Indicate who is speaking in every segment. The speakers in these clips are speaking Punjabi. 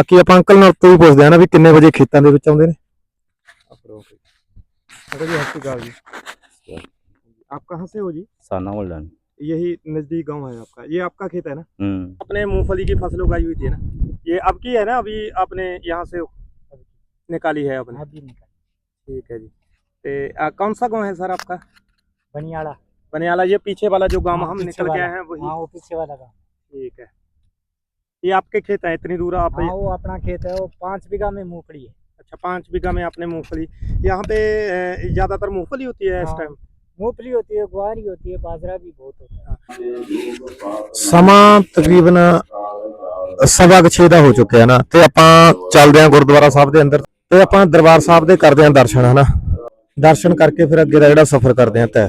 Speaker 1: ਬਾਕੀ ਆਪਾਂ ਅੰਕਲ ਨਾਲ ਤੋਂ ਹੀ ਪੁੱਛਦੇ ਆ ਨਾ ਵੀ ਕਿੰਨੇ ਵਜੇ ਖੇਤਾਂ ਦੇ ਵਿੱਚ ਆਉਂਦੇ ਨੇ अरे जी हस्तीकाल जी आप कहाँ से हो जी
Speaker 2: साना उल्डन
Speaker 1: यही नजदीक गांव है आपका ये आपका खेत है ना
Speaker 2: हम्म
Speaker 1: अपने मूंगफली की फसल उगाई हुई थी ना ये अब की है ना अभी आपने यहाँ से निकाली है आपने
Speaker 3: अभी निकल
Speaker 1: ठीक है जी ते, आ, कौन सा गांव है सर आपका
Speaker 3: बनियाड़ा
Speaker 1: बनियाला ये पीछे वाला जो गांव
Speaker 3: हाँ,
Speaker 1: हम
Speaker 3: पीछे
Speaker 1: निकल के
Speaker 3: वाला।
Speaker 1: आए हैं वही
Speaker 3: हाँ वो पीछे वाला गाँव
Speaker 1: ठीक है ये आपके खेत है इतनी दूर आप
Speaker 3: हाँ वो अपना खेत है वो पाँच बीघा में मूंगफली है
Speaker 1: अच्छा पाँच बीघा में आपने मूंगफली यहाँ पे अ, ज्यादातर मूंगफली होती है इस
Speaker 3: हाँ।
Speaker 1: टाइम
Speaker 3: मूंगफली होती है गुआरी होती है बाजरा भी बहुत होता है
Speaker 1: ਸਮਾਂ ਤਕਰੀਬਨ ਸਵਾ ਕੁ ਛੇ ਦਾ ਹੋ ਚੁੱਕਿਆ ਨਾ ਤੇ ਆਪਾਂ ਚੱਲਦੇ ਆਂ ਗੁਰਦੁਆਰਾ ਸਾਹਿਬ ਦੇ ਅੰਦਰ ਤੇ ਆਪਾਂ ਦਰਬਾਰ ਸਾਹਿਬ ਦੇ ਕਰਦੇ ਆਂ ਦਰਸ਼ਨ ਹਨਾ ਦਰਸ਼ਨ ਕਰਕੇ ਫਿਰ ਅੱਗੇ ਦਾ ਜਿਹੜਾ ਸਫ਼ਰ ਕਰਦੇ ਆਂ ਤੈ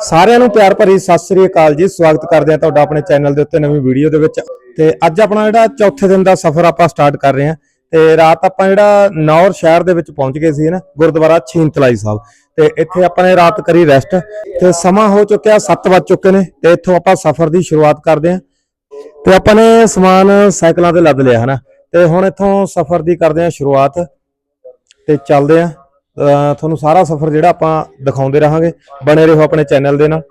Speaker 1: ਸਾਰਿਆਂ ਨੂੰ ਪਿਆਰ ਭਰੀ ਸਤਿ ਸ੍ਰੀ ਅਕਾਲ ਜੀ। ਸਵਾਗਤ ਕਰਦੇ ਆਂ ਤੁਹਾਡਾ ਆਪਣੇ ਚੈਨਲ ਦੇ ਉੱਤੇ ਨਵੀਂ ਵੀਡੀਓ ਦੇ ਵਿੱਚ। ਤੇ ਅੱਜ ਆਪਣਾ ਜਿਹੜਾ ਚੌਥੇ ਦਿਨ ਦਾ ਸਫ਼ਰ ਆਪਾਂ ਸਟਾਰਟ ਕਰ ਰਹੇ ਹਾਂ। ਤੇ ਰਾਤ ਆਪਾਂ ਜਿਹੜਾ ਨੌਰ ਸ਼ਹਿਰ ਦੇ ਵਿੱਚ ਪਹੁੰਚ ਗਏ ਸੀ ਨਾ, ਗੁਰਦੁਆਰਾ ਛੀਨਤਲਾਈ ਸਾਹਿਬ। ਤੇ ਇੱਥੇ ਆਪਾਂ ਨੇ ਰਾਤ ਕਰੀ ਰੈਸਟ ਤੇ ਸਮਾਂ ਹੋ ਚੁੱਕਿਆ 7 ਵੱਜ ਚੁੱਕੇ ਨੇ ਤੇ ਇੱਥੋਂ ਆਪਾਂ ਸਫ਼ਰ ਦੀ ਸ਼ੁਰੂਆਤ ਕਰਦੇ ਹਾਂ। ਤੇ ਆਪਾਂ ਨੇ ਸਮਾਨ ਸਾਈਕਲਾਂ ਤੇ ਲੱਦ ਲਿਆ ਹਨਾ। ਤੇ ਹੁਣ ਇੱਥੋਂ ਸਫ਼ਰ ਦੀ ਕਰਦੇ ਹਾਂ ਸ਼ੁਰੂਆਤ ਤੇ ਚੱਲਦੇ ਹਾਂ। ਤੁਹਾਨੂੰ ਸਾਰਾ ਸਫ਼ਰ ਜਿਹੜਾ ਆਪਾਂ ਦਿਖਾਉਂਦੇ ਰਹਾਂਗੇ। ਬਣੇ ਰਹੋ ਆਪਣੇ ਚੈਨਲ ਦੇ ਨਾਲ।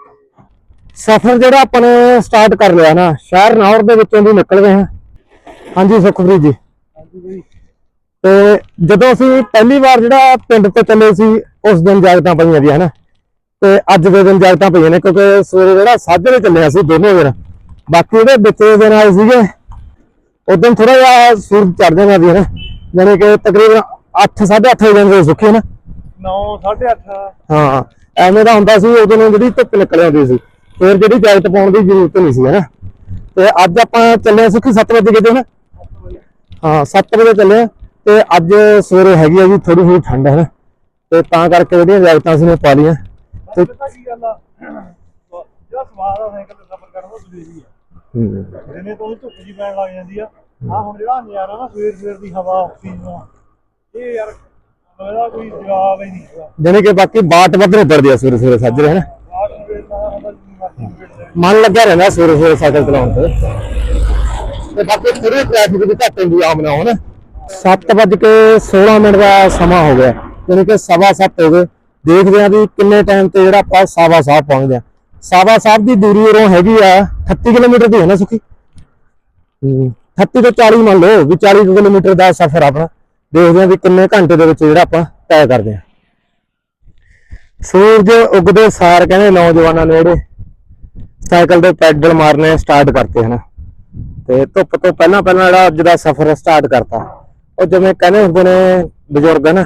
Speaker 1: ਸਫ਼ਰ ਜਿਹੜਾ ਆਪਾਂ ਨੇ ਸਟਾਰਟ ਕਰ ਲਿਆ ਨਾ ਸ਼ਹਿਰ ਨੌਰ ਦੇ ਵਿੱਚੋਂ ਦੀ ਨਿਕਲ ਗਏ ਹਾਂ। ਹਾਂਜੀ ਸੁਖਪ੍ਰੀਤ ਜੀ। ਤੇ ਜਦੋਂ ਅਸੀਂ ਪਹਿਲੀ ਵਾਰ ਜਿਹੜਾ ਪਿੰਡ ਤੋਂ ਚੱਲੇ ਸੀ ਉਸ ਦਿਨ ਜਾਗਤਾਂ ਪਈਆਂ ਦੀ ਹਨਾ? ਤੇ ਅੱਜ ਦੇ ਦਿਨ ਜਾਗਤਾਂ ਪਈਆਂ ਨੇ ਕਿਉਂਕਿ ਸਵੇਰੇ ਜਿਹੜਾ ਸਾਜਰੇ ਚੱਲੇ ਅਸੀਂ ਦੋਨੋਂ ਦਿਨ ਬਾਕੀ ਜਿਹੜੇ ਵਿੱਚ ਦਿਨ ਆਏ ਸੀਗੇ। ਉਦੋਂ ਥੋੜਾ ਜਿਹਾ ਸੂਰਜ ਚੜ ਜਾਂਦਾ ਸੀ ਹਨਾ? ਜਾਣੀ ਕਿ ਤਕਰੀਬਨ 8 8:30 ਵਜੇ ਦੇ ਸੁੱਕੇ ਨਾ।
Speaker 3: 9 8:30
Speaker 1: ਹਾਂ ਐਵੇਂ ਦਾ ਹੁੰਦਾ ਸੀ ਉਦੋਂ ਜਿਹੜੀ ਧੁੱਪ ਨਿਕਲ ਆਉਂਦੀ ਸੀ। ਫਿਰ ਜਿਹੜੀ ਜੈਕਟ ਪਾਉਣ ਦੀ ਜ਼ਰੂਰਤ ਨਹੀਂ ਸੀ ਹਨਾ? ਤੇ ਅੱਜ ਆਪਾਂ ਚੱਲੇ ਸੁੱਖੀ 7 ਵਜੇ ਕਿਤੇ ਨਾ ਹਾਂ 7 ਵਜੇ ਚੱਲੇ ਆ ਤੇ ਅੱਜ ਸਵੇਰੇ ਹੈਗੀ ਆ ਜੀ ਥੋੜੀ ਥੋੜੀ ਠੰਡ ਹੈ ਨਾ। ਤੇ ਤਾਂ ਕਰਕੇ ਜਿਹੜੀਆਂ ਜੈਕਟਾਂ ਸੀ ਨੇ ਪਾ ਲਈਆਂ। ਤੇ
Speaker 3: ਕੀ ਗੱਲ ਆ? ਜਿਹੜਾ ਸਵਾਦ ਆ ਸਾਈਕਲ ਤੇ ਸਫ਼ਰ ਕਰਨ ਦਾ ਸਵੇਰੀ ਆ।
Speaker 1: ਹੂੰ,
Speaker 3: ਦਿਨੇ ਤੋਂ ਧੁੱਪ ਜੀ ਪੈਣ ਲੱਗ ਜਾਂਦੀ ਆ। ਆ ਹੁਣ ਜਿਹੜਾ ਨਜ਼ਾਰਾ ਨਾ ਸਵੇਰ ਸਵੇਰ ਦੀ ਹਵਾ ਆਕਸੀਜਨ ਇਹ ਯਾਰ ਮੇਰਾ ਕੋਈ ਜਵਾਬ ਹੀ ਨਹੀਂ ਹੈਗਾ।
Speaker 1: ਜਾਣੀ ਕਿ ਬਾਕੀ ਬਾਟ ਵੱਧ ਉੱਪਰ ਆ ਸਵੇਰੇ ਸਵੇਰੇ ਸੱਜਰੇ
Speaker 3: ਜਿੰਨੀ
Speaker 1: ਮਨ ਲੱਗਿਆ ਰਹਿੰਦਾ ਸਵੇਰੇ ਸਵੇਰੇ ਸਾਈਕਲ ਚਲਾਉਣ ਤੇ। ਤੇ ਬਾਕੀ ਥੋੜੀ ਟ੍ਰੈਫਿਕ ਦੀ ਘੱਟ ਹੁੰਦੀ ਹੁਣ 7:16 ਮਿੰਟ ਦਾ ਸਮਾਂ ਹੋ ਗਿਆ। ਯਾਨੀ ਕਿ ਸਵਾ ਸੱਤ ਹੋ ਗਏ। ਦੇਖਦੇ ਆਂ ਵੀ ਕਿੰਨੇ ਟਾਈਮ ਤੇ ਜਿਹੜਾ ਆਪਾਂ ਸਾਵਾ ਸਾਹਿਬ ਪਹੁੰਚਦੇ ਆ ਸਾਵਾ ਸਾਹਿਬ ਦੀ ਦੂਰੀ ਉਰੋਂ ਹੈਗੀ ਆ 38 ਕਿਲੋਮੀਟਰ ਦੀ ਹੈ ਨਾ ਸੁਖੀ? 38 ਤੋਂ 40 ਮੰਨ ਲਓ ਵੀ 40 ਕਿਲੋਮੀਟਰ ਦਾ ਸਫ਼ਰ ਆਪਣਾ। ਦੇਖਦੇ ਆਂ ਵੀ ਕਿੰਨੇ ਘੰਟੇ ਦੇ ਵਿੱਚ ਜਿਹੜਾ ਆਪਾਂ ਤੈਅ ਕਰਦੇ ਆ ਸੂਰਜ ਉਗਦੇ ਸਾਰ ਕਹਿੰਦੇ ਨੌਜਵਾਨਾਂ ਨੇ ਜਿਹੜੇ ਸਾਈਕਲ ਦੇ ਪੈਡਲ ਮਾਰਨੇ ਸਟਾਰਟ ਕਰਤੇ ਹਨਾ। ਤੇ ਧੁੱਪ ਤੋਂ ਪਹਿਲਾਂ ਪਹਿਲਾਂ ਜਿਹੜਾ ਅੱਜ ਦਾ ਸਫ਼ਰ ਸਟਾਰਟ ਕਰਤਾ। ਉਹ ਜਿਵੇਂ ਕਹਿੰਦੇ ਹੁੰਦੇ ਨੇ ਬਜ਼ੁਰਗ ਨਾ,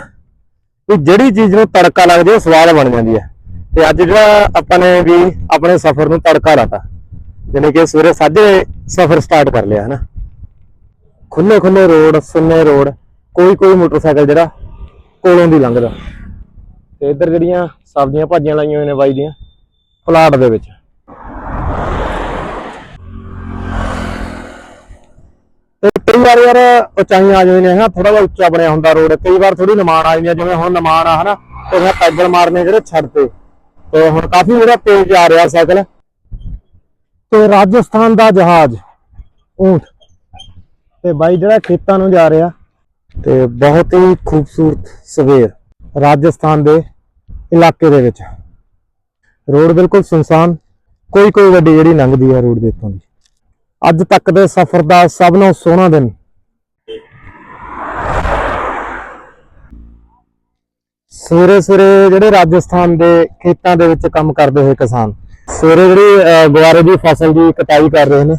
Speaker 1: ਵੀ ਜਿਹੜੀ ਚੀਜ਼ ਨੂੰ ਤੜਕਾ ਲੱਗਦੀ ਜਾਏ ਉਹ ਸਵਾਦ ਬਣ ਜਾਂਦੀ ਹੈ ਤੇ ਅੱਜ ਜਿਹੜਾ ਆਪਾਂ ਨੇ ਵੀ ਆਪਣੇ ਸਫ਼ਰ ਨੂੰ ਤੜਕਾ ਲਾਤਾ ਯਾਨੀ ਕਿ ਸਵੇਰੇ ਸਾਜੇ ਸਫ਼ਰ ਸਟਾਰਟ ਕਰ ਲਿਆ, ਹਨਾ। ਖੁੱਲੇ ਖੁੱਲੇ ਰੋਡ, ਸੁੰਨੇ ਰੋਡ, ਕੋਈ ਕੋਈ ਮੋਟਰਸਾਈਕਲ ਜਿਹੜਾ ਕੋਲੋਂ ਦੀ ਲੰਘਦਾ। ਤੇ ਇੱਧਰ ਜਿਹੜੀਆਂ ਸਬਜ਼ੀਆਂ ਭਾਜੀਆਂ ਲਾਈਆਂ ਹੋਈਆਂ ਨੇ ਬਾਈ ਦੀਆਂ, ਪਲਾਟ ਦੇ ਵਿੱਚ ਤੇ ਕਈ ਵਾਰ ਯਾਰ ਉਚਾਈਆਂ ਆ ਜਾਂਦੀਆਂ ਨੇ, ਹਨਾ ਥੋੜਾ ਜਿਹਾ ਉੱਚਾ ਬਣਿਆ ਹੁੰਦਾ ਰੋਡ, ਕਈ ਵਾਰ ਥੋੜੀ ਨਿਮਾਣ ਆ ਜਾਂਦੀ ਜਿਵੇਂ ਹੁਣ ਨਿਮਾਣ ਆ, ਹਨਾ, ਤੇ ਮੈਂ ਪੈਦਲ ਮਾਰਨੇ ਜਿਹੜੇ ਛੱਡਤੇ ਤੇ। ਹੁਣ ਕਾਫੀ ਮੇਰਾ ਤੇਜ਼ ਆ ਰਿਹਾ ਸਾਈਕਲ। ਤੇ ਰਾਜਸਥਾਨ ਦਾ ਜਹਾਜ਼ ਊਂਟ ਤੇ ਬਾਈ ਜਿਹੜਾ ਖੇਤਾਂ ਨੂੰ ਜਾ ਰਿਹਾ, ਤੇ ਬਹੁਤ ਹੀ ਖੂਬਸੂਰਤ ਸਵੇਰ ਰਾਜਸਥਾਨ ਦੇ ਇਲਾਕੇ ਦੇ ਵਿੱਚ। ਰੋਡ ਬਿਲਕੁਲ ਸੁਨਸਾਨ ਕੋਈ ਕੋਈ ਗੱਡੀ ਜਿਹੜੀ ਲੰਘਦੀ ਹੈ ਰੋਡ ਦੇ ਉੱਤੋਂ ਦੀ। ਅੱਜ ਤੱਕ ਦੇ ਸਫ਼ਰ ਦਾ ਸਭ ਤੋਂ ਸੋਹਣਾ ਦਿਨ। ਸਵੇਰੇ ਸਵੇਰੇ ਜਿਹੜੇ ਰਾਜਸਥਾਨ ਦੇ ਖੇਤਾਂ ਦੇ ਵਿੱਚ ਕੰਮ ਕਰਦੇ ਹੋਏ ਕਿਸਾਨ ਸਵੇਰੇ ਜਿਹੜੀ ਅਹ, ਗੁਆਰੇ ਦੀ ਫਸਲ ਦੀ ਕਟਾਈ ਕਰ ਰਹੇ ਨੇ